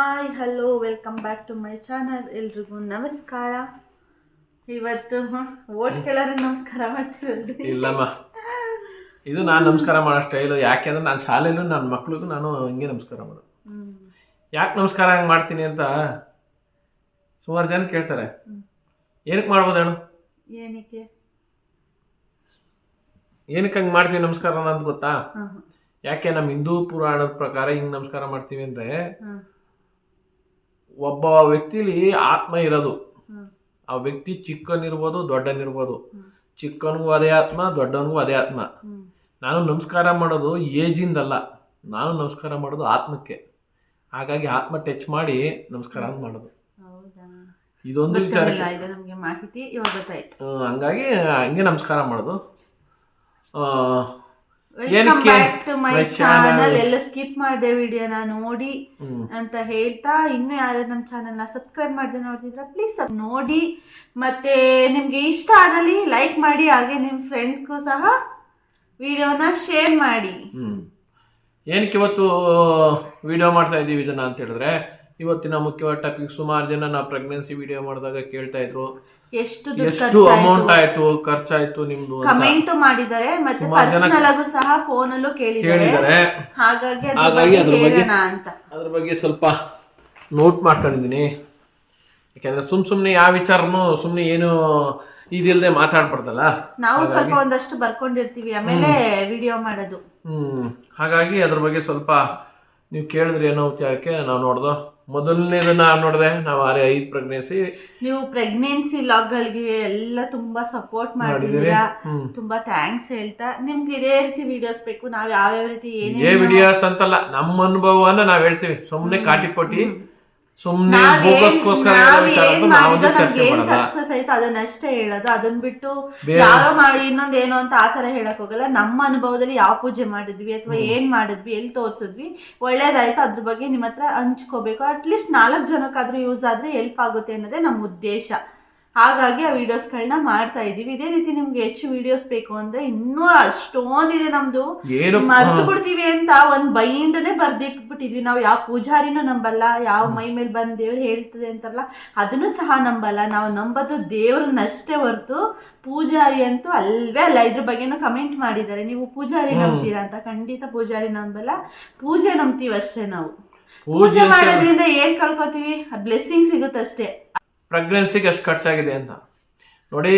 Hi hello welcome back to my channel ಎಲ್ರಿಗೂ ನಮಸ್ಕಾರ. ಇವತ್ತು ಓಟ್ ಕೇಳಾರ ನಮಸ್ಕಾರ ಮಾಡ್ತಿರಲ್ರಿ? ಇಲ್ಲಮ್ಮ. ಇದು ನಾನು ನಮಸ್ಕಾರ ಮಾಡೋ ಸ್ಟೈಲು ಯಾಕೆಂದ್ರೆ ನಾನು ಶಾಲೆಯಲ್ಲೂ ನನ್ನ ಮಕ್ಳಿಗೂ ನಾನು ಹಿಂಗೆ ನಮಸ್ಕಾರ ಮಾಡೋದು. ಯಾಕೆ ನಮಸ್ಕಾರ ಹಂಗೆ ಮಾಡ್ತೀನಿ ಅಂತ ಸುಮಾರು ಜನ ಕೇಳ್ತಾರೆ. ಏನಕ್ಕೆ ಮಾಡ್ಬೋದು ಹೇಳು ಏನಕ್ಕೆ? ಏನಕ್ಕೆ ಹಂಗೆ ಮಾಡ್ತೀವಿ ನಮಸ್ಕಾರ ಅಂತ ಗೊತ್ತಾ? ಯಾಕೆ ನಮ್ಮ ಹಿಂದೂ ಪುರಾಣದ ಪ್ರಕಾರ ಹಿಂಗೆ ನಮಸ್ಕಾರ ಮಾಡ್ತೀವಿ ಅಂದರೆ ಒಬ್ಬ ವ್ಯಕ್ತಿಲಿ ಆತ್ಮ ಇರೋದು. ಆ ವ್ಯಕ್ತಿ ಚಿಕ್ಕನಿರ್ಬೋದು ದೊಡ್ಡನಿರ್ಬೋದು. ಚಿಕ್ಕನಿಗೂ ಅದೇ ಆತ್ಮ ದೊಡ್ಡನಿಗೂ ಅದೇ ಆತ್ಮ. ನಾನು ನಮಸ್ಕಾರ ಮಾಡೋದು ಏಜಿಂದಲ್ಲ. ನಾನು ನಮಸ್ಕಾರ ಮಾಡೋದು ಆತ್ಮಕ್ಕೆ. ಹಾಗಾಗಿ ಆತ್ಮ ಟಚ್ ಮಾಡಿ ನಮಸ್ಕಾರ ಅಂತ ಮಾಡೋದು. ಇದೊಂದು ವಿಚಾರ ಮಾಹಿತಿ ಹಂಗಾಗಿ ಹಂಗೆ ನಮಸ್ಕಾರ ಮಾಡೋದು. Welcome back to my channel ಎಲ್ಲ ಸ್ಕಿಪ್ ಮಾಡಿದೆ ವಿಡಿಯೋನ ನೋಡಿ ಅಂತ ಹೇಳ್ತಾ ಇನ್ನು ಯಾರು ನಮ್ಮ ಚಾನಲ್ನ ಸಬ್ಸ್ಕ್ರೈಬ್ ಮಾಡ್ದೆ ನೋಡ್ತಿದ್ರೆ ಪ್ಲೀಸ್ ನೋಡಿ. ಮತ್ತೆ ನಿಮಗೆ ಇಷ್ಟ ಆದಲ್ಲಿ ಲೈಕ್ ಮಾಡಿ ಹಾಗೆ ನಿಮ್ಮ ಫ್ರೆಂಡ್ಸ್ಗೂ ಸಹ ವಿಡಿಯೋನ ಶೇರ್ ಮಾಡಿ. ಏನಕ್ಕೆ ಇವತ್ತು ವಿಡಿಯೋ ಮಾಡ್ತಾ ಇದ್ದೀವಿ ಇದನ್ನ ಅಂತ ಹೇಳಿದ್ರೆ ಇವತ್ತಿನ ಮುಖ್ಯವಾದ ಟಾಪಿಕ್ ಸುಮಾರು ಜನ ನಾವು ಪ್ರೆಗ್ನೆನ್ಸಿ ವಿಡಿಯೋ ಮಾಡಿದಾಗ ಕೇಳ್ತಾ ಇದ್ರು. ಎಷ್ಟು ಎಷ್ಟು ಅಮೌಂಟ್ ಆಯ್ತು ಖರ್ಚಾಯ್ತು ನಿಮ್ದು ಅಂತ ಕಮೆಂಟ್ ಮಾಡಿದ್ದಾರೆ ಮತ್ತೆ ಸುಮಾರ್ ಜನ ಪರ್ಸನಲ್ ಆಗು ಸಹ ಫೋನ್ ಅಲ್ಲೂ ಕೇಳಿದ್ದಾರೆ ಕೇಳಿದ್ದಾರೆ ಹಾಗಾಗಿ ಅದ್ರ ಹಾಗಾಗಿ ಬಗ್ಗೆ ಅದ್ರ ಬಗ್ಗೆ ಹೇಳೋಣ ಅಂತ. ಅದ್ರ ಬಗ್ಗೆ ಸ್ವಲ್ಪ ನೋಟ್ ಮಾಡ್ಕೊಂಡಿದ್ದೀನಿ. ಯಾಕೆಂದ್ರೆ ಸುಮ್ ಸುಮ್ನೆ ಯಾವ ವಿಚಾರನು ಸುಮ್ನೆ ಏನು ಇದಿಲ್ಲದೆ ಮಾತಾಡ್ಬಾರ್ದಲ್ಲ? ನಾವು ಸ್ವಲ್ಪ ಒಂದಷ್ಟು ಬರ್ಕೊಂಡಿರ್ತೀವಿ ಆಮೇಲೆ ವಿಡಿಯೋ ಮಾಡೋದು. ಹ್ಮ್. ಹಾಗಾಗಿ ಅದ್ರ ಬಗ್ಗೆ ಸ್ವಲ್ಪ ನೀವು ಕೇಳಿದ್ರೆ ಏನೋ ವಿಚಾರಕ್ಕೆ ನಾವು ನೋಡ್ದೋ. ಮೊದಲನೇದನ್ನ ನೋಡಿದೆ ನಾವು ಆರೇ ಐದು ಪ್ರೆಗ್ನೆನ್ಸಿ ನೀವು ಪ್ರೆಗ್ನೆನ್ಸಿ ಗಳಿಗೆ ಎಲ್ಲ ತುಂಬಾ ಸಪೋರ್ಟ್ ಮಾಡಿದೀರಾ ತುಂಬಾ ಥ್ಯಾಂಕ್ಸ್ ಹೇಳ್ತಾ. ನಿಮ್ಗೆ ಇದೇ ರೀತಿ ವಿಡಿಯೋಸ್ ಬೇಕು. ನಾವ್ ಯಾವ್ಯಾವ ರೀತಿ ಏನೇ ವಿಡಿಯೋಸ್ ಅಂತಲ್ಲ ನಮ್ಮ ಅನುಭವವನ್ನ ನಾವ್ ಹೇಳ್ತೀವಿ. ಸುಮ್ಮನೆ ಕಾಟಿಪಟ್ಟಿ ಸುಮ್ಮನೆ ಸಕ್ಸಸ್ ಆಯ್ತು ಅದನ್ನಷ್ಟೇ ಹೇಳೋದು. ಅದನ್ ಬಿಟ್ಟು ಯಾರೋ ಮಾಡಿ ಇನ್ನೊಂದ್ ಏನೋ ಅಂತ ಆತರ ಹೇಳಕ್ ಹೋಗಲ್ಲ. ನಮ್ಮ ಅನುಭವದಲ್ಲಿ ಯಾವ ಪೂಜೆ ಮಾಡಿದ್ವಿ ಅಥವಾ ಏನ್ ಮಾಡಿದ್ವಿ ಎಲ್ಲಿ ತೋರ್ಸಿದ್ವಿ ಒಳ್ಳೇದಾಯ್ತು ಅದ್ರ ಬಗ್ಗೆ ನಿಮ್ಮ ಹತ್ರ ಹಂಚ್ಕೋಬೇಕು ಅಟ್ಲೀಸ್ಟ್ ನಾಲ್ಕು ಜನಕ್ಕಾದ್ರೂ ಯೂಸ್ ಆದ್ರೆ ಹೆಲ್ಪ್ ಆಗುತ್ತೆ ಅನ್ನೋದೇ ನಮ್ಮ ಉದ್ದೇಶ. ಹಾಗಾಗಿ ಆ ವಿಡಿಯೋಸ್ಗಳನ್ನ ಮಾಡ್ತಾ ಇದೀವಿ ಇದೇ ರೀತಿ ನಿಮ್ಗೆ ಹೆಚ್ಚು ವಿಡಿಯೋಸ್ ಬೇಕು ಅಂದ್ರೆ ಇನ್ನೂ ಅಷ್ಟೊಂದಿದೆ ನಮ್ದು. ಮರ್ತು ಬಿಡ್ತೀವಿ ಅಂತ ಒಂದ್ ಬೈಂಡನೆ ಬರ್ದಿಟ್ಬಿಟ್ಟಿದ್ವಿ. ನಾವು ಯಾವ ಪೂಜಾರಿನೂ ನಂಬಲ್ಲ ಯಾವ ಮೈ ಮೇಲೆ ಬಂದ್ ದೇವ್ರು ಹೇಳ್ತದೆ ಅಂತಲ್ಲ ಅದನ್ನು ಸಹ ನಂಬಲ್ಲ. ನಾವು ನಂಬೋದು ದೇವ್ರನ್ನಷ್ಟೇ ಹೊರತು ಪೂಜಾರಿ ಅಂತೂ ಅಲ್ವೇ ಅಲ್ಲ. ಇದ್ರ ಬಗ್ಗೆನೂ ಕಮೆಂಟ್ ಮಾಡಿದ್ದಾರೆ. ನೀವು ಪೂಜಾರಿ ನಂಬ್ತೀರಾ ಅಂತ. ಖಂಡಿತ ಪೂಜಾರಿ ನಂಬಲ್ಲ. ಪೂಜೆ ನಂಬ್ತೀವಿ ಅಷ್ಟೇ ನಾವು. ಪೂಜೆ ಮಾಡೋದ್ರಿಂದ ಏನ್ ಕಳ್ಕೊತೀವಿ? ಬ್ಲೆಸ್ಸಿಂಗ್ ಸಿಗುತ್ತಷ್ಟೇ. ಪ್ರೆಗ್ನೆನ್ಸಿಗೆ ಎಷ್ಟು ಖರ್ಚಾಗಿದೆ ಅಂತ. ನೋಡಿ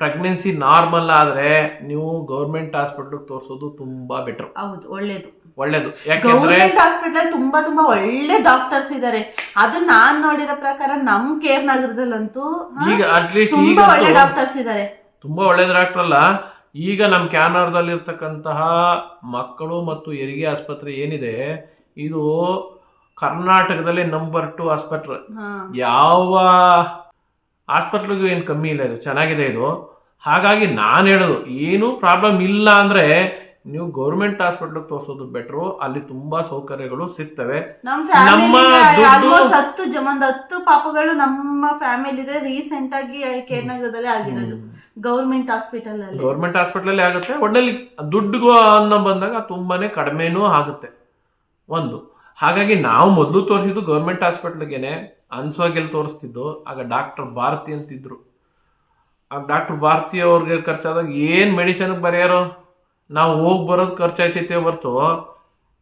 ಪ್ರೆಗ್ನೆನ್ಸಿ ನಾರ್ಮಲ್ ಆದರೆ ನೀವು ಗೌರ್ಮೆಂಟ್ ಹಾಸ್ಪಿಟ್ಲಿಗೆ ತೋರಿಸೋದು ತುಂಬಾ ಬೆಟರ್ ಹೌದು ಒಳ್ಳೇದು. ಒಳ್ಳೇದು. ಯಾಕೆಂದ್ರೆ ಗೌರ್ಮೆಂಟ್ ಹಾಸ್ಪಿಟಲ್ ತುಂಬಾ ತುಂಬಾ ಒಳ್ಳೆ ಡಾಕ್ಟರ್ಸ್ ಇದ್ದಾರೆ ಅದು ನಾನ್ ನೋಡಿರೋ ಪ್ರಕಾರ ನಮ್ ಕೇರ್ ನಗರದಲ್ಲಂತೂ ಹಾ, ಈಗ ಅಟ್ಲೀಸ್ಟ್ ಈಗ ತುಂಬಾ ಒಳ್ಳೆ ಡಾಕ್ಟರ್ಸ್ ಇದಾರೆ. ತುಂಬಾ ಒಳ್ಳೇದು ಡಾಕ್ಟರ್ ಅಲ್ಲ. ಈಗ ನಮ್ಮ ಕ್ಯಾನರ್ದಲ್ಲಿರ್ತಕ್ಕಂತಹ ಮಕ್ಕಳು ಮತ್ತು ಹೆರಿಗೆ ಆಸ್ಪತ್ರೆ ಏನಿದೆ ಇದು ಕರ್ನಾಟಕದಲ್ಲಿ ನಂಬರ್ ಟು ಆಸ್ಪತ್ರೆ ಯಾವ ಆಸ್ಪತ್ರೆಗೂ ಏನು ಕಮ್ಮಿ ಇಲ್ಲ ಇದು ಚೆನ್ನಾಗಿದೆ ಇದು. ಹಾಗಾಗಿ ನಾನು ಹೇಳೋದು ಏನೂ ಪ್ರಾಬ್ಲಮ್ ಇಲ್ಲ ಅಂದರೆ ನೀವು ಗೌರ್ಮೆಂಟ್ ಹಾಸ್ಪಿಟ್ಲ್ಗೆ ತೋರಿಸೋದು ಬೆಟ್ರು ಅಲ್ಲಿ ತುಂಬಾ ಸೌಕರ್ಯಗಳು ಸಿಗ್ತವೆ. ನಮ್ ನಮ್ಮ ದುಡ್ಡು- ಆಲ್ಮೋಸ್ಟ್ ಹತ್ತು ಒಂದು ಹತ್ತು ಪಾಪಗಳು ನಮ್ಮ ಫ್ಯಾಮಿಲಿ ಇದೆ ರೀಸೆಂಟ್ ಆಗಿ ಕೇರ್ ನಗರದಲ್ಲೇ ಆಗಿರೋದು. ಗೌರ್ಮೆಂಟ್ ಹಾಸ್ಪಿಟಲ್ ಅಲ್ಲಿ. ಗೌರ್ಮೆಂಟ್ ಹಾಸ್ಪಿಟ್ಲಲ್ಲಿ ಆಗುತ್ತೆ. ಒಟ್ಟಲ್ಲಿ ದುಡ್ಡುಗೂ ಅನ್ನೋ ಬಂದಾಗ ತುಂಬಾನೇ ಕಡಿಮೆನೂ ಆಗುತ್ತೆ. ಒಂದು. ಹಾಗಾಗಿ ನಾವು ಮೊದಲು ತೋರಿಸಿದ್ದು ಗೌರ್ಮೆಂಟ್ ಹಾಸ್ಪಿಟ್ಲಿಗೆನೆ ಅನ್ಸೋಗೆಲ್ಲಿ ತೋರಿಸ್ತಿದ್ದು. ಆಗ ಡಾಕ್ಟರ್ ಭಾರತಿ ಅಂತಿದ್ರು. ಆ ಡಾಕ್ಟರ್ ಭಾರತಿ ಅವ್ರಿಗೆ ಖರ್ಚಾದಾಗ ಏನು ಮೆಡಿಸನ್ಗೆ ಬರೆಯೋರು, ನಾವು ಹೋಗಿ ಬರೋದು ಖರ್ಚಾಯ್ತೈತೆ ಹೊರ್ತು,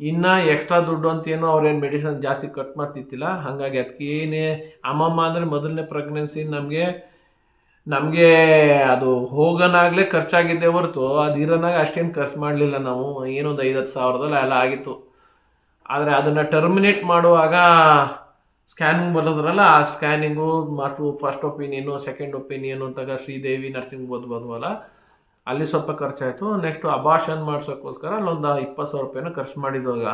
ಇನ್ನು ಎಕ್ಸ್ಟ್ರಾ ದುಡ್ಡು ಅಂತ ಏನೋ ಅವ್ರೇನು ಮೆಡಿಸನ್ ಜಾಸ್ತಿ ಕಟ್ ಮಾಡ್ತಿತ್ತಿಲ್ಲ. ಹಾಗಾಗಿ ಅದಕ್ಕೆ ಏನೇ ಅಮ್ಮಮ್ಮ ಅಂದರೆ ಮೊದಲನೇ ಪ್ರೆಗ್ನೆನ್ಸಿ ನಮಗೆ ನಮಗೆ ಅದು ಹೋಗೋನಾಗಲೇ ಖರ್ಚಾಗಿದ್ದೆ ಹೊರತು. ಅದು ಇರೋನಾಗ ಅಷ್ಟೇನು ಖರ್ಚು ಮಾಡಲಿಲ್ಲ ನಾವು. ಏನೊಂದು ಐವತ್ತು ಸಾವಿರದಲ್ಲಿ ಎಲ್ಲ ಆಗಿತ್ತು. ಆದರೆ ಅದನ್ನು ಟರ್ಮಿನೇಟ್ ಮಾಡುವಾಗ ಸ್ಕ್ಯಾನಿಂಗ್ ಬರೋದ್ರಲ್ಲ ಆ ಸ್ಕ್ಯಾನಿಂಗು ಮತ್ತು ಫಸ್ಟ್ ಒಪಿನಿಯನು ಸೆಕೆಂಡ್ ಒಪಿನಿಯನು ಅಂತಾಗ ಶ್ರೀದೇವಿ ನರ್ಸಿಂಗ್ ಬೋದು ಬಂದ್ವಲ್ಲ ಅಲ್ಲಿ ಸ್ವಲ್ಪ ಖರ್ಚಾಯಿತು. ನೆಕ್ಸ್ಟ್ ಅಬಾಷನ್ ಮಾಡಿಸೋಕ್ಕೋಸ್ಕರ ಅಲ್ಲೊಂದು ಇಪ್ಪತ್ತು ಸಾವಿರ ರೂಪಾಯಿನ ಖರ್ಚು ಮಾಡಿದಾಗ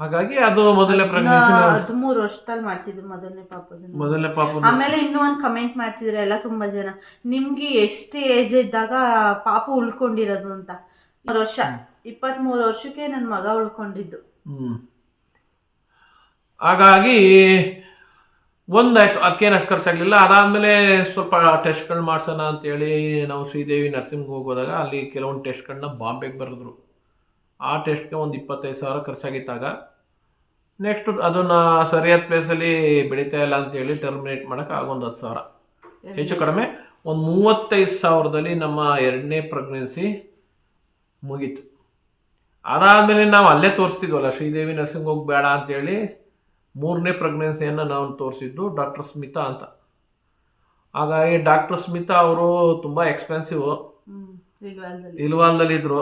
ಹಾಗಾಗಿ ಅದು ಮೊದಲೇ ಪ್ರೆಗ್ನೆನ್ಸಿ ಹದಿಮೂರು ವರ್ಷದಲ್ಲಿ ಮಾಡ್ಸಿದ್ರು ಮೊದಲನೇ ಪಾಪ ಮೊದಲನೇ ಪಾಪ ಆಮೇಲೆ ಇನ್ನೂ ಒಂದು ಕಮೆಂಟ್ ಮಾಡ್ತಿದ್ರೆ ಎಲ್ಲ ತುಂಬಾ ಜನ ನಿಮ್ಗೆ ಎಷ್ಟು ಏಜ್ ಇದ್ದಾಗ ಪಾಪ ಉಳ್ಕೊಂಡಿರೋದು ಅಂತ. ವರ್ಷ. ಇಪ್ಪತ್ಮೂರು ವರ್ಷಕ್ಕೆ ನನ್ನ ಮಗ ಉಳ್ಕೊಂಡಿದ್ದು. ಹ್ಮ್. ಹಾಗಾಗಿ ಒಂದಾಯ್ತು ಅದಕ್ಕೇನು ಅಷ್ಟು ಖರ್ಚಾಗಲಿಲ್ಲ ಅದಾದಮೇಲೆ ಸ್ವಲ್ಪ ಟೆಸ್ಟ್ಗಳು ಮಾಡ್ಸೋಣ ಅಂತೇಳಿ ನಾವು ಶ್ರೀದೇವಿ ನರ್ಸಿಂಗ್ ಹೋಗೋದಾಗ ಅಲ್ಲಿ ಕೆಲವೊಂದು ಟೆಸ್ಟ್ಗಳನ್ನ ಬಾಂಬೆಗೆ ಬರೆದ್ರು. ಆ ಟೆಸ್ಟ್ಗೆ ಒಂದು ಇಪ್ಪತ್ತೈದು ಸಾವಿರ ಖರ್ಚಾಗಿತ್ತಾಗ ನೆಕ್ಸ್ಟ್ ಅದನ್ನ ಸರಿಯಾದ ಪ್ಲೇಸಲ್ಲಿ ಬೆಳೀತಾ ಇಲ್ಲ ಅಂತೇಳಿ ಟರ್ಮಿನೇಟ್ ಮಾಡೋಕೆ ಆಗೊಂದು ಹತ್ತು ಸಾವಿರ. ಹೆಚ್ಚು ಕಡಿಮೆ ಒಂದು ಮೂವತ್ತೈದು ಸಾವಿರದಲ್ಲಿ ನಮ್ಮ ಎರಡನೇ ಪ್ರೆಗ್ನೆನ್ಸಿ ಮುಗೀತು. ಅದಾದಮೇಲೆ ನಾವು ಅಲ್ಲೇ ತೋರಿಸ್ತಿದ್ವಲ್ಲ ಶ್ರೀದೇವಿ ನರ್ಸಿಂಗ್ ಹೋಗಿ ಬೇಡ ಅಂತೇಳಿ ಮೂರನೇ ಪ್ರೆಗ್ನೆನ್ಸಿಯನ್ನು ನಾವು ತೋರಿಸಿದ್ದು ಡಾಕ್ಟರ್ ಸ್ಮಿತಾ ಅಂತ. ಹಾಗಾಗಿ ಡಾಕ್ಟರ್ ಸ್ಮಿತಾ ಅವರು ತುಂಬ ಎಕ್ಸ್ಪೆನ್ಸಿವ್ ಇಲ್ವಾಲ್ದಲ್ಲಿ ಇಲ್ವಲ್ದಲ್ಲಿ. ಇಲ್ವಾಲ್ದಲ್ಲಿದ್ದರು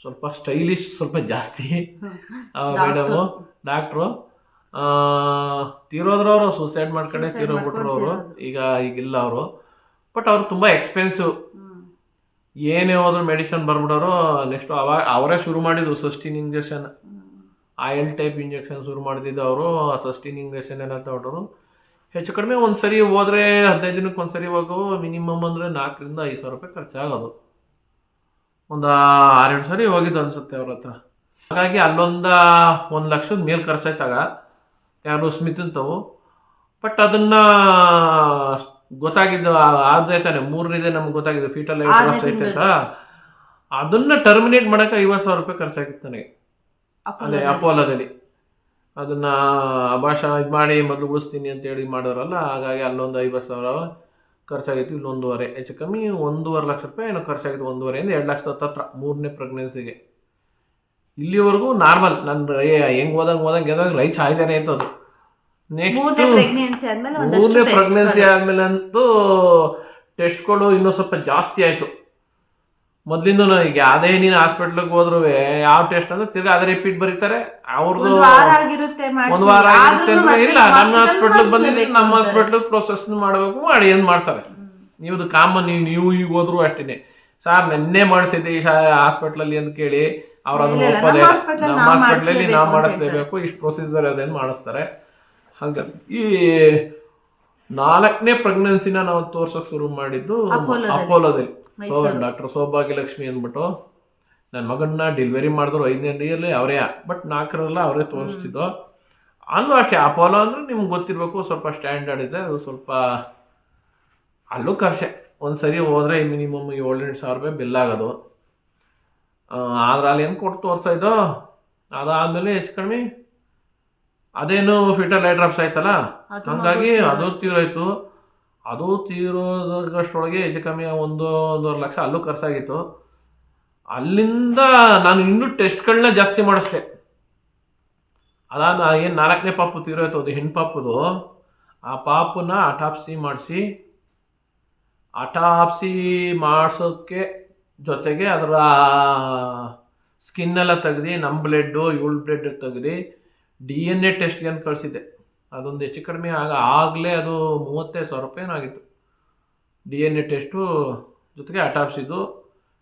ಸ್ವಲ್ಪ ಸ್ಟೈಲಿಶ್ ಸ್ವಲ್ಪ ಜಾಸ್ತಿ. Madam doctor. ತೀರೋದ್ರವರು ಸೂಸೈಡ್ ಮಾಡ್ಕೊಂಡೆ ತೀರೋಗ್ಬಿಟ್ರು ಅವರು ಈಗ ಈಗಿಲ್ಲ ಅವರು. ಬಟ್ ಅವ್ರು ತುಂಬ ಎಕ್ಸ್ಪೆನ್ಸಿವ್ ಏನೇ ಹೋದ್ರು ಮೆಡಿಸನ್ ಬರ್ಬಿಡೋರು ನೆಕ್ಸ್ಟ್ ಅವಾಗ ಅವರೇ ಶುರು ಮಾಡಿದ್ದು Susten injection oil type injection ಶುರು ಮಾಡಿದ್ದು ಅವರು ಸಸ್ಟಿನ್ ಇಂಜೆಕ್ಷನ್ ಎಲ್ಲ ತಗೊಂಡರು. ಹೆಚ್ಚು ಕಡಿಮೆ ಒಂದು ಸರಿ ಹೋದ್ರೆ ಹದಿನೈದು ದಿನಕ್ಕೆ ಒಂದು ಸರಿ ಹೋಗೋ ಮಿನಿಮಮ್ ಅಂದರೆ ನಾಲ್ಕರಿಂದ ಐದು ಸಾವಿರ ರೂಪಾಯಿ ಖರ್ಚಾಗೋದು. ಒಂದು ಆರೆರಡು ಸರಿ ಹೋಗಿದ್ದು ಅನ್ಸುತ್ತೆ ಅವ್ರ ಹತ್ರ. ಹಾಗಾಗಿ ಅಲ್ಲೊಂದ ಒಂದು ಲಕ್ಷದ ಮೇಲೆ ಖರ್ಚಾಯ್ತಾಗ. ಯಾರು ಸ್ಮಿತಂತವು ಬಟ್ ಅದನ್ನ ಗೊತ್ತಾಗಿದ್ದು ಆದ್ರೆ ತಾನೆ ಮೂರನೇದೆ ನಮ್ಗೆ ಗೊತ್ತಾಗಿದ್ದು ಫೀಟಲ್ ಐತೆ ಅಂತ. ಅದನ್ನ ಟರ್ಮಿನೇಟ್ ಮಾಡಕ್ಕೆ ಐವತ್ತು ಸಾವಿರ ರೂಪಾಯಿ ಖರ್ಚಾಗಿತ್ತು ನನಗೆ. ಅದೇ ಅಪೋಲೋದಲ್ಲಿ ಅದನ್ನ ಭಾಷಾ ಇದು ಮಾಡಿ ಮೊದಲು ಉಳಿಸ್ತೀನಿ ಅಂತೇಳಿ ಮಾಡೋರಲ್ಲ ಹಾಗಾಗಿ ಅಲ್ಲೊಂದು ಐವತ್ತು ಸಾವಿರ ಖರ್ಚಾಗಿತ್ತು ಇಲ್ಲೊಂದೂವರೆ ಹೆಚ್ಚು ಕಮ್ಮಿ ಒಂದೂವರೆ ಲಕ್ಷ ರೂಪಾಯಿ ಏನೋ ಖರ್ಚಾಗಿತ್ತು ಒಂದೂವರೆಯಿಂದ ಎರಡು ಲಕ್ಷದ ಹತ್ತತ್ರ ಮೂರನೇ ಪ್ರೆಗ್ನೆನ್ಸಿಗೆ ಇಲ್ಲಿವರೆಗೂ ನಾರ್ಮಲ್ ನನ್ನ ಹೆಂಗೆ ಹೋದಂಗೆ ಹೋದಂಗೆ ಎದಾಗ ರೈಚ್ ಆಯ್ತಾನೆ ಇತ್ತು ಅದು. ಮೂರನೇ ನೆಕ್ಸ್ಟ್ ಪ್ರೆಗ್ನೆನ್ಸಿ ಆದ್ಮೇಲೆ ಒಂದಷ್ಟು ಮೂರನೇ ಪ್ರೆಗ್ನೆನ್ಸಿ. ಆದ್ಮೇಲೆ ಅಂತೂ ಟೆಸ್ಟ್ಗಳು ಇನ್ನೂ ಸ್ವಲ್ಪ ಜಾಸ್ತಿ ಆಯ್ತು. ಮೊದ್ಲಿಂದ ಈಗ ಯಾವುದೇ ನೀನು ಹಾಸ್ಪಿಟ್ಲಿಗೆ ಹೋದ್ರು ಯಾವ ಟೆಸ್ಟ್ ಅಂದ್ರೆ ತಿರ್ಗಾ ಅದೇ ರಿಪೀಟ್ ಬರೀತಾರೆ. ಅವ್ರದ್ದು ಒಂದ್ ವಾರ ಆಗಿರುತ್ತೆ ಇಲ್ಲ ನಮ್ಮ ಹಾಸ್ಪಿಟಲ್ ಹಾಸ್ಪಿಟ್ಲಿಗೆ ಬಂದಿದ್ರೆ ನಮ್ಮ ಹಾಸ್ಪಿಟ್ಲಿಗೆ ಹಾಸ್ಪಿಟ್ಲ್ ಪ್ರೊಸೆಸ್ ಮಾಡಬೇಕು ಮಾಡಿ ಏನ್ ಮಾಡ್ತಾರೆ? ನೀವು ಕಾಮನ್ ನೀವು ನೀವು ಈಗ ಹೋದ್ರು ಅಷ್ಟೇನೆ. ಸರ್ ನಿನ್ನೆ ಮಾಡಿಸಿದ್ದೆ ಈ ಹಾಸ್ಪಿಟ್ಲಲ್ಲಿ ಅಂತ ಕೇಳಿ. ಅವ್ರ ಅದನ್ನ ನಮ್ಮ ಹಾಸ್ಪಿಟ್ಲಲ್ಲಿ ನಾವು ಮಾಡಿಸ್ಲೇಬೇಕು ಇಷ್ಟು ಪ್ರೊಸೀಜರ್ ಅದೇನು ಮಾಡಿಸ್ತಾರೆ? ಹಂಗ ಈ ನಾಲ್ಕನೇ ಪ್ರೆಗ್ನೆನ್ಸಿನ ನಾವು ತೋರ್ಸೋಕೆ ಶುರು ಮಾಡಿದ್ದು ಅಪೋಲೋದಲ್ಲಿ. ಸೊ. ಡಾಕ್ಟರ್ ಸೌಭಾಗ್ಯಲಕ್ಷ್ಮಿ ಅಂದ್ಬಿಟ್ಟು ನನ್ನ ಮಗನ್ನ ಡೆಲಿವರಿ ಮಾಡಿದ್ರು ಐದನೇ ಡೇಯಲ್ಲಿ ಅವರೇ ಬಟ್ ನಾಲ್ಕರಲ್ಲ ಅವರೇ ತೋರಿಸ್ತಿದ್ದು. ಅಲ್ಲೂ ಅಷ್ಟೇ ಅಪೋಲೋ ಅಂದ್ರೆ ನಿಮ್ಗೆ ಗೊತ್ತಿರಬೇಕು ಸ್ವಲ್ಪ ಸ್ಟ್ಯಾಂಡರ್ಡ್ ಇದೆ ಅದು ಸ್ವಲ್ಪ ಅಲ್ಲೂ ಖರ್ಚೆ. ಒಂದು ಸರಿ ಹೋದರೆ ಮಿನಿಮಮ್ ಏಳೆಂಟು ಸಾವಿರ ರೂಪಾಯಿ ಬಿಲ್ ಆಗೋದು. ಆದ್ರೆ ಅಲ್ಲಿ ಏನು ಕೊಟ್ಟು ತೋರಿಸ್ತಾ ಇದ್ದೋ ಅದಾದಮೇಲೆ ಹೆಚ್ಚು ಕಡಿಮೆ ಅದೇನು ಫಿಟಲ್ ಡ್ರಾಪ್ಸ್ ಆಯ್ತಲ್ಲ? ಹಂಗಾಗಿ ಅದು ತೀರೋಯ್ತು ಅದು ತೀರೋದಷ್ಟೊಳಗೆ ಹೆಚ್ಚು ಕಮ್ಮಿ ಒಂದು ಒಂದೂವರೆ ಲಕ್ಷ ಅಲ್ಲೂ ಖರ್ಚಾಗಿತ್ತು. ಅಲ್ಲಿಂದ ನಾನು ಇನ್ನೂ ಟೆಸ್ಟ್ಗಳನ್ನ ಜಾಸ್ತಿ ಮಾಡಿಸ್ದೆ. ಅದಾದ ಏನು ನಾಲ್ಕನೇ ಪಾಪು ತೀರೋಯ್ತು ಅದು ಹೆಣ್ಣು ಪಾಪುದು. ಆ ಪಾಪುನ ಅಟಾಪ್ಸಿ ಮಾಡಿಸಿ ಅಟಾಪ್ಸಿ ಮಾಡಿಸೋಕ್ಕೆ ಜೊತೆಗೆ ಅದರ ಸ್ಕಿನ್ನೆಲ್ಲ ತೆಗ್ದು ನಮ್ಮ ಬ್ಲಡ್ಡು ಇವಳ ಬ್ಲಡ್ ತೆಗ್ದು ಡಿ ಎನ್ ಎ ಟೆಸ್ಟ್ಗೆ ಅಂತ ಕಳಿಸಿದ್ದೆ. ಅದೊಂದು ಹೆಚ್ಚು ಕಡಿಮೆ ಆಗ ಆಗಲೇ ಅದು ಮೂವತ್ತೈದು ಸಾವಿರ ರೂಪಾಯಿ ಏನಾಗಿತ್ತು. ಡಿ ಎನ್ ಎ ಟೆಸ್ಟು ಜೊತೆಗೆ ಅಟಾಪ್ಸಿದ್ದು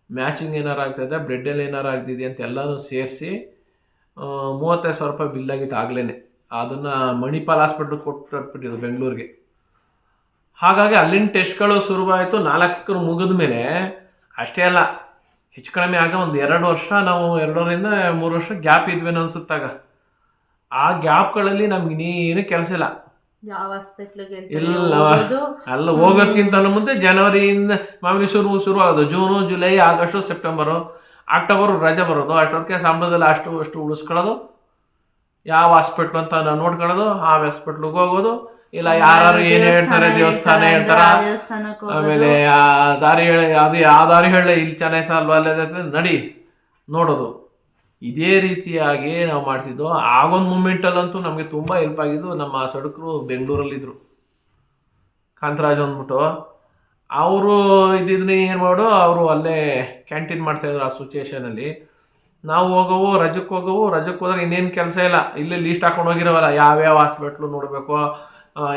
ಮ್ಯಾಚಿಂಗ್ ಏನಾರು ಆಗ್ತಾಯಿದೆ ಬ್ಲಡ್ಡಲ್ಲಿ ಏನಾರು ಆಗ್ತಿದೆ ಅಂತ ಎಲ್ಲನೂ ಸೇರಿಸಿ ಮೂವತ್ತೈದು ಸಾವಿರ ರೂಪಾಯಿ ಬಿಲ್ ಆಗಿತ್ತು ಆಗಲೇ ಅದನ್ನು ಮಣಿಪಾಲ್ ಹಾಸ್ಪಿಟ್ಲಿಗೆ ಕೊಟ್ಟು ಬೆಂಗಳೂರಿಗೆ. ಹಾಗಾಗಿ ಅಲ್ಲಿನ ಟೆಸ್ಟ್ಗಳು ಶುರುವಾಯಿತು ನಾಲ್ಕರ ಮುಗಿದ ಮೇಲೆ ಅಷ್ಟೇ ಅಲ್ಲ, ಹೆಚ್ಚು ಕಡಿಮೆ ಆಗ ಒಂದು ಎರಡು ವರ್ಷ, ನಾವು ಎರಡರಿಂದ ಮೂರು ವರ್ಷ ಗ್ಯಾಪ್ ಇದ್ವೇನೋ ಅನ್ಸುತ್ತಾಗ ಆ ಗ್ಯಾಪ್ಗಳಲ್ಲಿ ನಮ್ಗೆ ಇನ್ನೇನು ಕೆಲಸ ಇಲ್ಲ. ಯಾವ ಹಾಸ್ಪಿಟ್ಲಿಗೆ ಇಲ್ಲ ಅಲ್ಲ ಹೋಗೋದ್ಕಿಂತ ಮುಂದೆ ಜನವರಿಯಿಂದ ಮಾಮೂಲಿ ಶುರು ಶುರು ಆಗೋದು. June July August September October ರಜೆ ಬರೋದು. ಅಷ್ಟೊತ್ತಿಗೆ ಸಂಬಳದಲ್ಲಿ ಅಷ್ಟು ಅಷ್ಟು ಉಳಿಸ್ಕೊಳ್ಳೋದು. ಯಾವ ಹಾಸ್ಪಿಟ್ಲ್ ಅಂತ ನಾವು ನೋಡ್ಕೊಳ್ಳೋದು ಆ ಹಾಸ್ಪಿಟ್ಲಿಗೆ ಹೋಗೋದು. ಇಲ್ಲ ಯಾರು ಏನು ಹೇಳ್ತಾರೆ ದೇವಸ್ಥಾನ ಹೇಳ್ತಾರ? ಆಮೇಲೆ ಆ ದಾರಿ ಹೇಳಿ ಅದು ಯಾವ ದಾರಿ ಹೇಳಿ ಇಲ್ಲಿ ಚೆನ್ನಾಗಿ ಅಲ್ವಾ ಅಲ್ಲೇ ನಡಿ ನೋಡೋದು. ಇದೇ ರೀತಿಯಾಗಿ ನಾವು ಮಾಡ್ತಿದ್ದು ಆಗೊಂದು ಮೂಮೆಂಟಲ್ಲಂತೂ ನಮಗೆ ತುಂಬ ಹೆಲ್ಪ್ ಆಗಿದ್ದು ನಮ್ಮ ಸಡುಕರು ಬೆಂಗಳೂರಲ್ಲಿದ್ದರು ಕಾಂತರಾಜ್ ಅಂದ್ಬಿಟ್ಟು. ಅವರು ಇದ್ದಿದ್ರೆ ಏನು ಮಾಡು ಅವರು ಅಲ್ಲೇ ಕ್ಯಾಂಟೀನ್ ಮಾಡ್ತಾಯಿದ್ರು ಆ ಸಿಚುವೇಷನಲ್ಲಿ ನಾವು ಹೋಗೋವು, ರಜಕ್ಕೆ ಹೋಗೋವು, ರಜಕ್ಕೆ ಹೋದಾಗ ಇನ್ನೇನು ಕೆಲಸ ಇಲ್ಲ. ಇಲ್ಲೇ ಲೀಸ್ಟ್ ಹಾಕೊಂಡು ಹೋಗಿರೋವಲ್ಲ, ಯಾವ್ಯಾವ ಹಾಸ್ಪಿಟ್ಲು ನೋಡಬೇಕು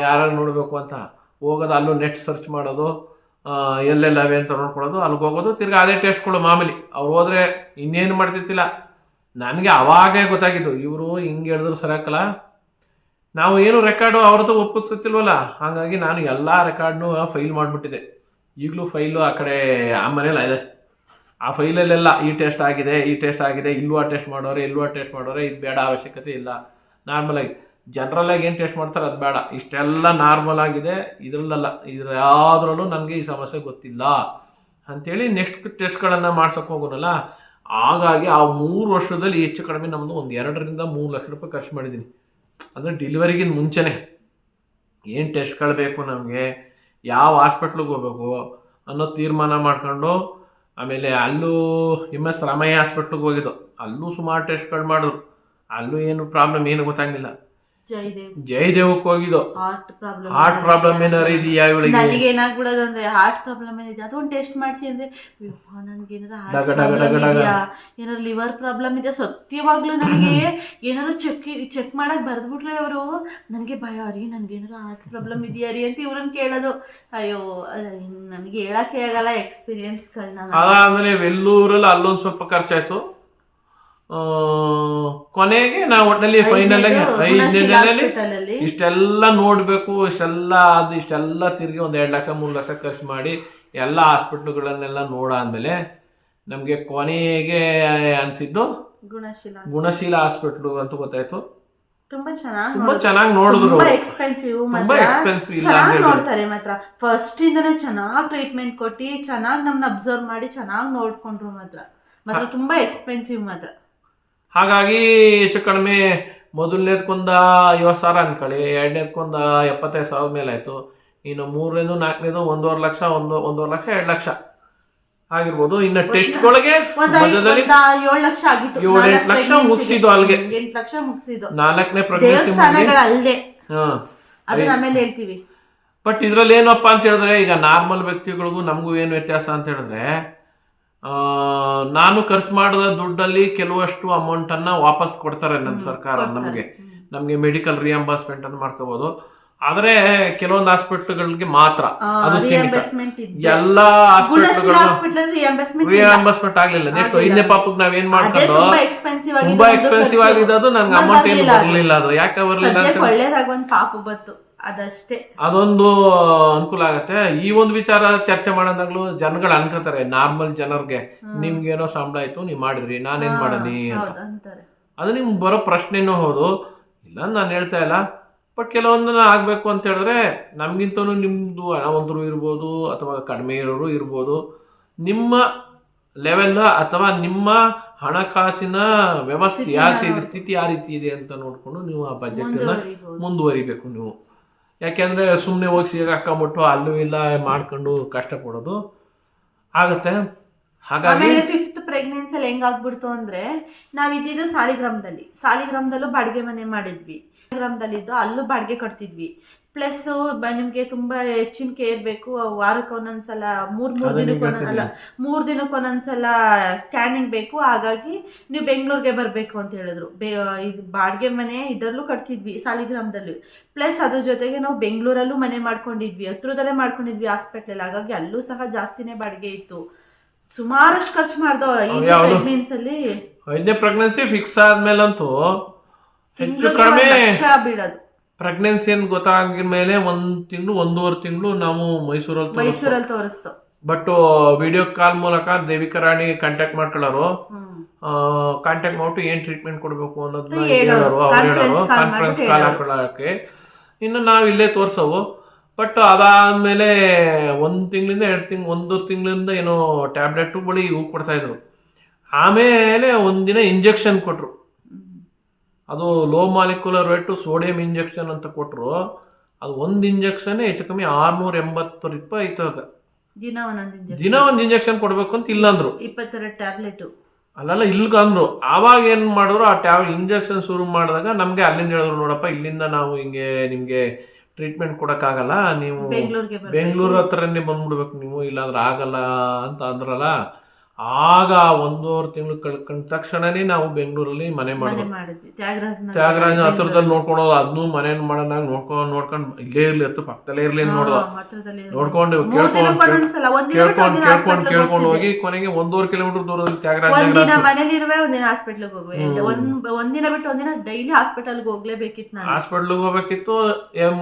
ಯಾರ್ಯಾರು ನೋಡಬೇಕು ಅಂತ. ಹೋಗೋದು, ಅಲ್ಲೂ ನೆಟ್ ಸರ್ಚ್ ಮಾಡೋದು ಎಲ್ಲೆಲ್ಲವೇ ಅಂತ ನೋಡ್ಕೊಳ್ಳೋದು, ಅಲ್ಲಿಗೆ ಹೋಗೋದು, ತಿರ್ಗಿ ಅದೇ ಟೆಸ್ಟ್ಗಳು ಮಾಮೂಲಿ. ಅವ್ರು ಹೋದರೆ ಇನ್ನೇನು ಮಾಡ್ತಿರ್ತಿಲ್ಲ. ನನಗೆ ಅವಾಗೇ ಗೊತ್ತಾಗಿದ್ದು, ಇವರು ಹಿಂಗೆ ಹೇಳಿದ್ರು ಸರಕಲ್ಲ ನಾವು ಏನು ರೆಕಾರ್ಡು ಅವ್ರದ್ದು ಒಪ್ಪಿಸ್ತಿಲ್ವಲ್ಲ ಹಾಗಾಗಿ ನಾನು ಎಲ್ಲ ರೆಕಾರ್ಡ್ನು ಫೈಲ್ ಮಾಡಿಬಿಟ್ಟಿದೆ ಈಗಲೂ ಫೈಲು ಆ ಕಡೆ ಆ ಮನೇಲಿ ಇದೆ. ಆ ಫೈಲಲ್ಲೆಲ್ಲ ಈ ಟೆಸ್ಟ್ ಆಗಿದೆ, ಈ ಟೆಸ್ಟ್ ಆಗಿದೆ ಇಲ್ಲೂ ಟೆಸ್ಟ್ ಮಾಡೋರೆ ಇಲ್ಲೂ ಟೆಸ್ಟ್ ಮಾಡೋರೆ, ಇದು ಬೇಡ, ಅವಶ್ಯಕತೆ ಇಲ್ಲ. ನಾರ್ಮಲಾಗಿ ಜನರಲಾಗಿ ಏನು ಟೆಸ್ಟ್ ಮಾಡ್ತಾರೆ ಅದು ಬೇಡ. ಇಷ್ಟೆಲ್ಲ ನಾರ್ಮಲ್ ಆಗಿದೆ, ಇದರಲ್ಲೆಲ್ಲ ಇದ್ರ ಯಾವುದ್ರಲ್ಲೂ ನನಗೆ ಈ ಸಮಸ್ಯೆ ಗೊತ್ತಿಲ್ಲ. ಅಂಥೇಳಿ ನೆಕ್ಸ್ಟ್ ಟೆಸ್ಟ್ಗಳನ್ನು ಮಾಡ್ಸೋಕೆ ಹೋಗೋನಲ್ಲ ಹಾಗಾಗಿ ಆ ಮೂರು ವರ್ಷದಲ್ಲಿ ಹೆಚ್ಚು ಕಡಿಮೆ ನಮ್ಮದು ಒಂದು ಎರಡರಿಂದ ಮೂರು ಲಕ್ಷ ರೂಪಾಯಿ ಖರ್ಚು ಮಾಡಿದ್ದೀನಿ ಅಂದರೆ ಡೆಲಿವರಿಗಿಂತ ಮುಂಚೆನೇ ಏನು ಟೆಸ್ಟ್ಗಳು ಬೇಕು ನಮಗೆ, ಯಾವ ಹಾಸ್ಪಿಟ್ಲಿಗೆ ಹೋಗ್ಬೇಕು ಅನ್ನೋ ತೀರ್ಮಾನ ಮಾಡ್ಕೊಂಡು ಆಮೇಲೆ ಅಲ್ಲೂ ಎಂ ಎಸ್ ರಾಮಯ್ಯ ಹಾಸ್ಪಿಟ್ಲಿಗೆ ಹೋಗಿದ್ದು. ಅಲ್ಲೂ ಸುಮಾರು ಟೆಸ್ಟ್ಗಳು ಮಾಡಿದ್ರು. ಅಲ್ಲೂ ಏನು ಪ್ರಾಬ್ಲಮ್ ಏನು ಗೊತ್ತಾಗಲಿಲ್ಲ. ಜಯದೇವ್. ಜಯದೇವಕ್ಕೆ ಹೋಗಿದ್ದು. ಹಾರ್ಟ್ ಪ್ರಾಬ್ಲಮ್ ಹಾರ್ಟ್ ಪ್ರಾಬ್ಲಮ್ ಏನಾರು ಇದೆಯಾ ಇವಳಿಗೆ? ನನಗೆ ಏನಾಗ್ಬಿಡೋದು ಅಂದ್ರೆ ಹಾರ್ಟ್ ಪ್ರಾಬ್ಲಮ್ ಏನಿದೆ? ಅದೊಂದು ಟೆಸ್ಟ್ ಮಾಡಿಸಿ ಅಂದ್ರೆ ನನ್ಗೆ ಏನಾರ ಲಿವರ್ ಪ್ರಾಬ್ಲಮ್ ಇದೆ ಸತ್ಯವಾಗ್ಲೂ ನನಗೆ ಏನಾರು ಚೆಕ್ ಚೆಕ್ ಮಾಡಕ್ ಬರ್ದ್ಬಿಟ್ರೆ ಅವರು ನನಗೆ ಭಯ ರೀ ನನ್ಗೆ ಏನಾರು ಹಾರ್ಟ್ ಪ್ರಾಬ್ಲಮ್ ಇದೆಯಾ ರೀ? ಅಂತ ಇವ್ರನ್ನ ಕೇಳೋದು. ಅಯ್ಯೋ ನನಗೆ ಹೇಳಕ್ಕೆ ಆಗಲ್ಲ ಎಕ್ಸ್ಪೀರಿಯನ್ಸ್ಗಳನ್ನ ಆಮೇಲೆ ವೆಲ್ಲೂರಲ್ಲಿ ಅಲ್ಲೊಂದು ಸ್ವಲ್ಪ ಖರ್ಚಾಯ್ತು. ಕೊನೆಗೆ ನಾವು ಒಟ್ಟಲ್ಲಿ ಫೈನಲ್ ಆಗಿ ಐದನೇ ಅಲ್ಲಿ ಇಷ್ಟೆಲ್ಲ ನೋಡಬೇಕು ಇಷ್ಟೆಲ್ಲ ಅದು ಇಷ್ಟೆಲ್ಲ ತಿರುಗಿ ಒಂದು ಎರಡು ಲಕ್ಷ ಮೂರು ಲಕ್ಷ ಖರ್ಚು ಮಾಡಿ ಎಲ್ಲ ಹಾಸ್ಪಿಟ್ಲುಗಳನ್ನೆಲ್ಲ ನೋಡಾದ್ಮೇಲೆ ನಮಗೆ ಕೊನೆಗೆ ಅನಿಸಿದ್ದು ಗುಣಶೀಲ ಗುಣಶೀಲ ಹಾಸ್ಪಿಟ್ಲು ಅಂತ ಗೊತ್ತಾಯ್ತು. ತುಂಬಾ ಚೆನ್ನಾಗಿ ತುಂಬಾ ಚೆನ್ನಾಗಿ ನೋಡಿದ್ರು ತುಂಬಾ ಎಕ್ಸ್ಪೆನ್ಸಿವ್ ತುಂಬಾ ಚೆನ್ನಾಗಿ ನೋಡ್ತಾರೆ ಮಾತ್ರ. ಫಸ್ಟ್ ಇಂದನೇ ಚೆನ್ನಾಗಿ ಟ್ರೀಟ್ಮೆಂಟ್ ಕೊಟ್ಟು ಚೆನ್ನಾಗಿ ನಮ್ನ ಅಬ್ಸರ್ವ್ ಮಾಡಿ ಚೆನ್ನಾಗಿ ನೋಡ್ಕೊಂಡ್ರು ಮಾತ್ರ. ಮಾತ್ರ ತುಂಬಾ ಎಕ್ಸ್ಪೆನ್ಸಿವ್ ಮಾತ್ರ. ಹಾಗಾಗಿ ಹೆಚ್ಚು ಕಡಿಮೆ ಮೊದಲನೇದ್ಕೊಂದ ಐವತ್ತು ಸಾವಿರ ಅನ್ಕೊಳ್ಳಿ ಎರಡನೇದ್ಕೊಂದ ಎಪ್ಪತ್ತೈದು ಸಾವಿರ ಮೇಲೆ ಆಯಿತು. ಇನ್ನು ಮೂರನೇದು ನಾಲ್ಕನೇದು ಒಂದೂವರೆ ಲಕ್ಷ ಒಂದು ಒಂದೂವರೆ ಲಕ್ಷ ಎರಡು ಲಕ್ಷ ಆಗಿರ್ಬೋದು. ಇನ್ನು ಟೆಸ್ಟ್ಗಳಿಗೆ ಏಳು ಲಕ್ಷ ಆಗಿತ್ತು. ಅಲ್ಲಿಗೆ ಲಕ್ಷ. ಮುಗ್ಸಿದ್ದು ಅಲ್ಗೆ. ಹ್ಮ್, ಲಕ್ಷ ಮುಗಿಸಿದ್ದು. ನಾಲ್ಕನೇ ಪ್ರೆಗ್ನೆನ್ಸಿ ಅದನ್ನ ಆಮೇಲೆ ಹೇಳ್ತೀವಿ. ಬಟ್ ಇದ್ರಲ್ಲಿ ಏನಪ್ಪ ಅಂತ ಹೇಳಿದ್ರೆ ಈಗ ನಾರ್ಮಲ್ ವ್ಯಕ್ತಿಗಳಿಗೂ ನಮಗೂ ಏನು ವ್ಯತ್ಯಾಸ ಅಂತ ಹೇಳಿದ್ರೆ ನಾನು ಖರ್ಚು ಮಾಡಿದ ದುಡ್ಡಲ್ಲಿ ಕೆಲವಷ್ಟು ಅಮೌಂಟನ್ನು ವಾಪಸ್ ಕೊಡ್ತಾರೆ ನಮ್ಮ ಸರ್ಕಾರ ನಮಗೆ. ನಮಗೆ ಮೆಡಿಕಲ್ ರಿಯಂಬರ್ಸ್ಮೆಂಟ್ ಅನ್ನು ಮಾಡ್ಕೋಬಹುದು ಆದ್ರೆ ಕೆಲವೊಂದು ಹಾಸ್ಪಿಟ್ಲ್ಗಳಿಗೆ ಮಾತ್ರ ಅದು ಎಲ್ಲ ರಿಯಂಬರ್ಸ್ಮೆಂಟ್ ಆಗ್ಲಿಲ್ಲ. ನೆಕ್ಸ್ಟ್ ಇನ್ನೇ ಪಾಪಕ್ಕೆ ನಾವ್ ಏನ್ ಮಾಡ್ಕೊಂಡು? ತುಂಬಾ ಎಕ್ಸ್ಪೆನ್ಸಿವ್ ಆಗಿದ್ದು ನನ್ಗೆ ನಂಗ್ ಅಮೌಂಟ್ ಏನು ಬರ್ಲಿಲ್ಲ ಅದು. ಯಾಕೆ ಬರ್ಲಿಲ್ಲ ಒಳ್ಳೇದಾಗ ಒಂದು ಪಾಪು ಬತ್ತು ಅದಷ್ಟೇ. ಅದೊಂದು ಅನುಕೂಲ ಆಗತ್ತೆ. ಈ ಒಂದು ವಿಚಾರ ಚರ್ಚೆ ಮಾಡೋದಾಗ್ಲೂ ಜನಗಳು ಅನ್ಕೋತಾರೆ ನಾರ್ಮಲ್ ಜನರಿಗೆ ನಿಮ್ಗೇನೋ ಸಂಬಳ ಆಯ್ತು ನೀವು ಮಾಡಿದ್ರಿ ನಾನೇನ್ ಮಾಡನಿ ಅಂತ. ಅಂತಾರೆ. ಅದು ನಿಮ್ಗೆ ಬರೋ ಪ್ರಶ್ನೆನೂ ಹೌದು. ಇಲ್ಲ ನಾನು ಹೇಳ್ತಾ ಇಲ್ಲ. ಬಟ್ ಕೆಲವೊಂದನ್ನ ಆಗಬೇಕು ಅಂತ ಹೇಳಿದ್ರೆ ನಮಗಿಂತನೂ ನಿಮ್ಮದು ಹಣವಂತರು ಇರ್ಬೋದು ಅಥವಾ ಕಡಿಮೆ ಇರೋರು ಇರ್ಬೋದು. ನಿಮ್ಮ ಲೆವೆಲ್ ಅಥವಾ ನಿಮ್ಮ ಹಣಕಾಸಿನ ವ್ಯವಸ್ಥೆ ಯಾವ ರೀತಿ ಸ್ಥಿತಿ ಯಾವ ರೀತಿ ಇದೆ ಅಂತ ನೋಡಿಕೊಂಡು ನೀವು ಆ ಬಜೆಟ್ ಮುಂದುವರಿಬೇಕು ನೀವು. ಯಾಕೆಂದರೆ ಸುಮ್ಮನೆ ಹೋಗಿ ಸಿಗಾಕೊಂಬಿಟ್ಟು ಅಲ್ಲೂ ಇಲ್ಲ ಮಾಡ್ಕೊಂಡು ಕಷ್ಟಪಡೋದು ಆಗುತ್ತೆ. ಹಾಗಾಗಿ ಆಮೇಲೆ ಫಿಫ್ತ್ ಪ್ರೆಗ್ನೆನ್ಸಿಯಲ್ಲಿ ಹೆಂಗಾಗ್ಬಿಡ್ತು ಅಂದ್ರೆ ನಾವ್ ಇದ್ದಿದ್ದು ಸಾಲಿಗ್ರಾಮದಲ್ಲಿ. ಸಾಲಿಗ್ರಾಮದಲ್ಲೂ ಬಾಡಿಗೆ ಮನೆ ಮಾಡಿದ್ವಿ. ಸಾಲಿಗ್ರಾಮದಲ್ಲಿ ಇದ್ದು ಅಲ್ಲೂ ಬಾಡಿಗೆ ಕಟ್ತಿದ್ವಿ ಪ್ಲಸ್ ನಿಮ್ಗೆ ತುಂಬಾ ಹೆಚ್ಚಿನ ಕೇರ್ ಬೇಕು. ವಾರಕ್ಕೆ ಒಂದೊಂದ್ಸಲ ಮೂರ್ ಮೂರ್ ದಿನಕ್ಕೆ ಒಂದೊಂದ್ಸಲ ಮೂರು ದಿನಕ್ಕೆ ಒಂದೊಂದ್ಸಲ ಸ್ಕ್ಯಾನಿಂಗ್ ಬೇಕು. ಹಾಗಾಗಿ ನೀವು ಬೆಂಗಳೂರಿಗೆ ಬರಬೇಕು ಅಂತ ಹೇಳಿದ್ರು. ಬೇ ಇದು ಬಾಡಿಗೆ ಮನೆ ಇದರಲ್ಲೂ ಕಟ್ತಿದ್ವಿ ಸಾಲಿಗ್ರಾಮದಲ್ಲಿ. ಪ್ಲಸ್ ಅದ್ರ ಜೊತೆಗೆ ನಾವು ಬೆಂಗಳೂರಲ್ಲೂ ಮನೆ ಮಾಡ್ಕೊಂಡಿದ್ವಿ. ಹತ್ರದಲ್ಲೇ ಮಾಡ್ಕೊಂಡಿದ್ವಿ ಹಾಸ್ಪಿಟ್ಲಲ್ಲಿ ಹಾಗಾಗಿ ಅಲ್ಲೂ ಸಹ ಜಾಸ್ತಿನೇ ಬಾಡಿಗೆ ಇತ್ತು. ಸುಮಾರಷ್ಟು ಖರ್ಚು ಮಾಡ್ದೋ ಈ ಯಾವ್ದು? ಪ್ರೆಗ್ನೆನ್ಸ್ ಅಲ್ಲಿ ಐದನೇ ಪ್ರೆಗ್ನೆನ್ಸಿ ಫಿಕ್ಸ್ ಆದ್ಮೇಲಂತೂ ಹೆಚ್ಚು ಕಡಿಮೆ ಬೀಳೋದು. ಪ್ರೆಗ್ನೆನ್ಸಿ ಅಂತ ಗೊತ್ತಾಗಿದ ಮೇಲೆ ಒಂದ್ ತಿಂಗಳು ಒಂದೂವರೆ ತಿಂಗಳು ನಾವು ಮೈಸೂರಲ್ಲಿ ಮೈಸೂರಲ್ಲಿ ತೋರಿಸ್ತು. ಬಟ್ ವಿಡಿಯೋ ಕಾಲ್ ಮೂಲಕ ದೇವಿಕಾ ರಾಣಿ ಕಾಂಟ್ಯಾಕ್ಟ್ ಮಾಡ್ಕೊಳ್ಳೋರು. ಕಾಂಟ್ಯಾಕ್ಟ್ ಮಾಡ್ಬಿಟ್ಟು ಏನ್ ಟ್ರೀಟ್ಮೆಂಟ್ ಕೊಡಬೇಕು ಅನ್ನೋದನ್ನ ಹೇಳೋರು. ಅವ್ರು ಹೇಳೋರು. Conference call. ಹಾಕೊಳ್ಳೋಕೆ. ಇನ್ನು ನಾವು ಇಲ್ಲೇ ತೋರ್ಸವು. ಬಟ್ ಅದಾದ್ಮೇಲೆ ಒಂದ್ ತಿಂಗಳಿಂದ ಎರಡು ತಿಂಗ್ ಒಂದು ತಿಂಗಳಿಂದ ಏನೋ ಟ್ಯಾಬ್ಲೆಟ್ ಬಳಿ ಇವು ಕೊಡ್ತಾ ಇದ್ರು. ಆಮೇಲೆ ಒಂದಿನ ಇಂಜೆಕ್ಷನ್ ಕೊಟ್ರು. ಅದು low molecular weight sodium injection ಅಂತ ಕೊಟ್ಟರು ಅದು ಒಂದು ಇಂಜೆಕ್ಷನ್ ಹೆಚ್ಚು ಕಮ್ಮಿ ಆರ್ನೂರ ಎಂಬತ್ತು ರೂಪಾಯಿ ಅದು ದಿನ ಒಂದೊಂದು ಇಂಜೆಕ್ಷನ್ ದಿನ ಒಂದು ಇಂಜೆಕ್ಷನ್ ಕೊಡಬೇಕು ಅಂತ ಇಲ್ಲ ಅಂದ್ರು ಇಪ್ಪತ್ತೆರಡು ಟ್ಯಾಬ್ಲೆಟ್ ಅಲ್ಲಲ್ಲ ಇಲ್ಗ ಅಂದ್ರು. ಆವಾಗ ಏನು ಮಾಡಿದ್ರು ಆ ಟ್ಯಾಬ್ ಇಂಜೆಕ್ಷನ್ ಶುರು ಮಾಡಿದಾಗ ನಮಗೆ ಅಲ್ಲಿಂದ ಹೇಳಿದ್ರು ನೋಡಪ್ಪ ಇಲ್ಲಿಂದ ನಾವು ಹಿಂಗೆ ನಿಮಗೆ ಟ್ರೀಟ್ಮೆಂಟ್ ಕೊಡೋಕ್ಕಾಗಲ್ಲ ನೀವು. ಬೆಂಗಳೂರು ಹತ್ರನೇ ಬಂದ್ಬಿಡ್ಬೇಕು ನೀವು ಇಲ್ಲಾಂದ್ರೆ ಆಗಲ್ಲ ಅಂತ ಅಂದ್ರಲ್ಲ ಆಗ ಒಂದೂವರೆ ತಿಂಗಳು ಕಳ್ಕೊಂಡ ತಕ್ಷಣನೇ ನಾವು ಬೆಂಗಳೂರಲ್ಲಿ ಮನೆ ಮಾಡಿದ್ವಿ. ತ್ಯಾಗರಾಜನ ತ್ಯಾಗರಾಜ ಹತ್ರದಲ್ಲಿ ನೋಡ್ಕೊಳೋದು ಅದನ್ನು ಮನೆ ಮಾಡೋಣ ನೋಡ್ಕೊಂಡು ನೋಡ್ಕೊಂಡು ಇಲ್ಲೇ ಇರ್ಲಿ ಅಂತ ಪಕ್ಕದಲ್ಲೇ ಇರ್ಲಿ ನೋಡ್ದ. ನೋಡ್ಕೊಂಡು ಕೇಳ್ಕೊಂಡು ಕೇಳ್ಕೊಂಡು ಕೇಳ್ಕೊಂಡು ಕೇಳ್ಕೊಂಡು ಹೋಗಿ ಕೊನೆಗೆ ಒಂದೂವರೆ ಕಿಲೋಮೀಟರ್ ದೂರದಲ್ಲಿ ತ್ಯಾಗರಾಜ ಒಂದಿನ ಮನೇಲಿರುವೆ ಮನೇಲಿ ಒಂದಿನ ಹಾಸ್ಪಿಟ್ಲಿಗೆ ಹೋಗುವೆ. ಒಂದ್ ಒಂದಿನ ಬಿಟ್ಟು ಒಂದಿನ ಡೈಲಿ ಹಾಸ್ಪಿಟಲ್ಗೆ ಹೋಗ್ಲೇಬೇಕಿತ್ತು ನಾನು. ಹಾಸ್ಪಿಟ್ಲಿಗೆ ಹೋಗ್ಬೇಕಿತ್ತು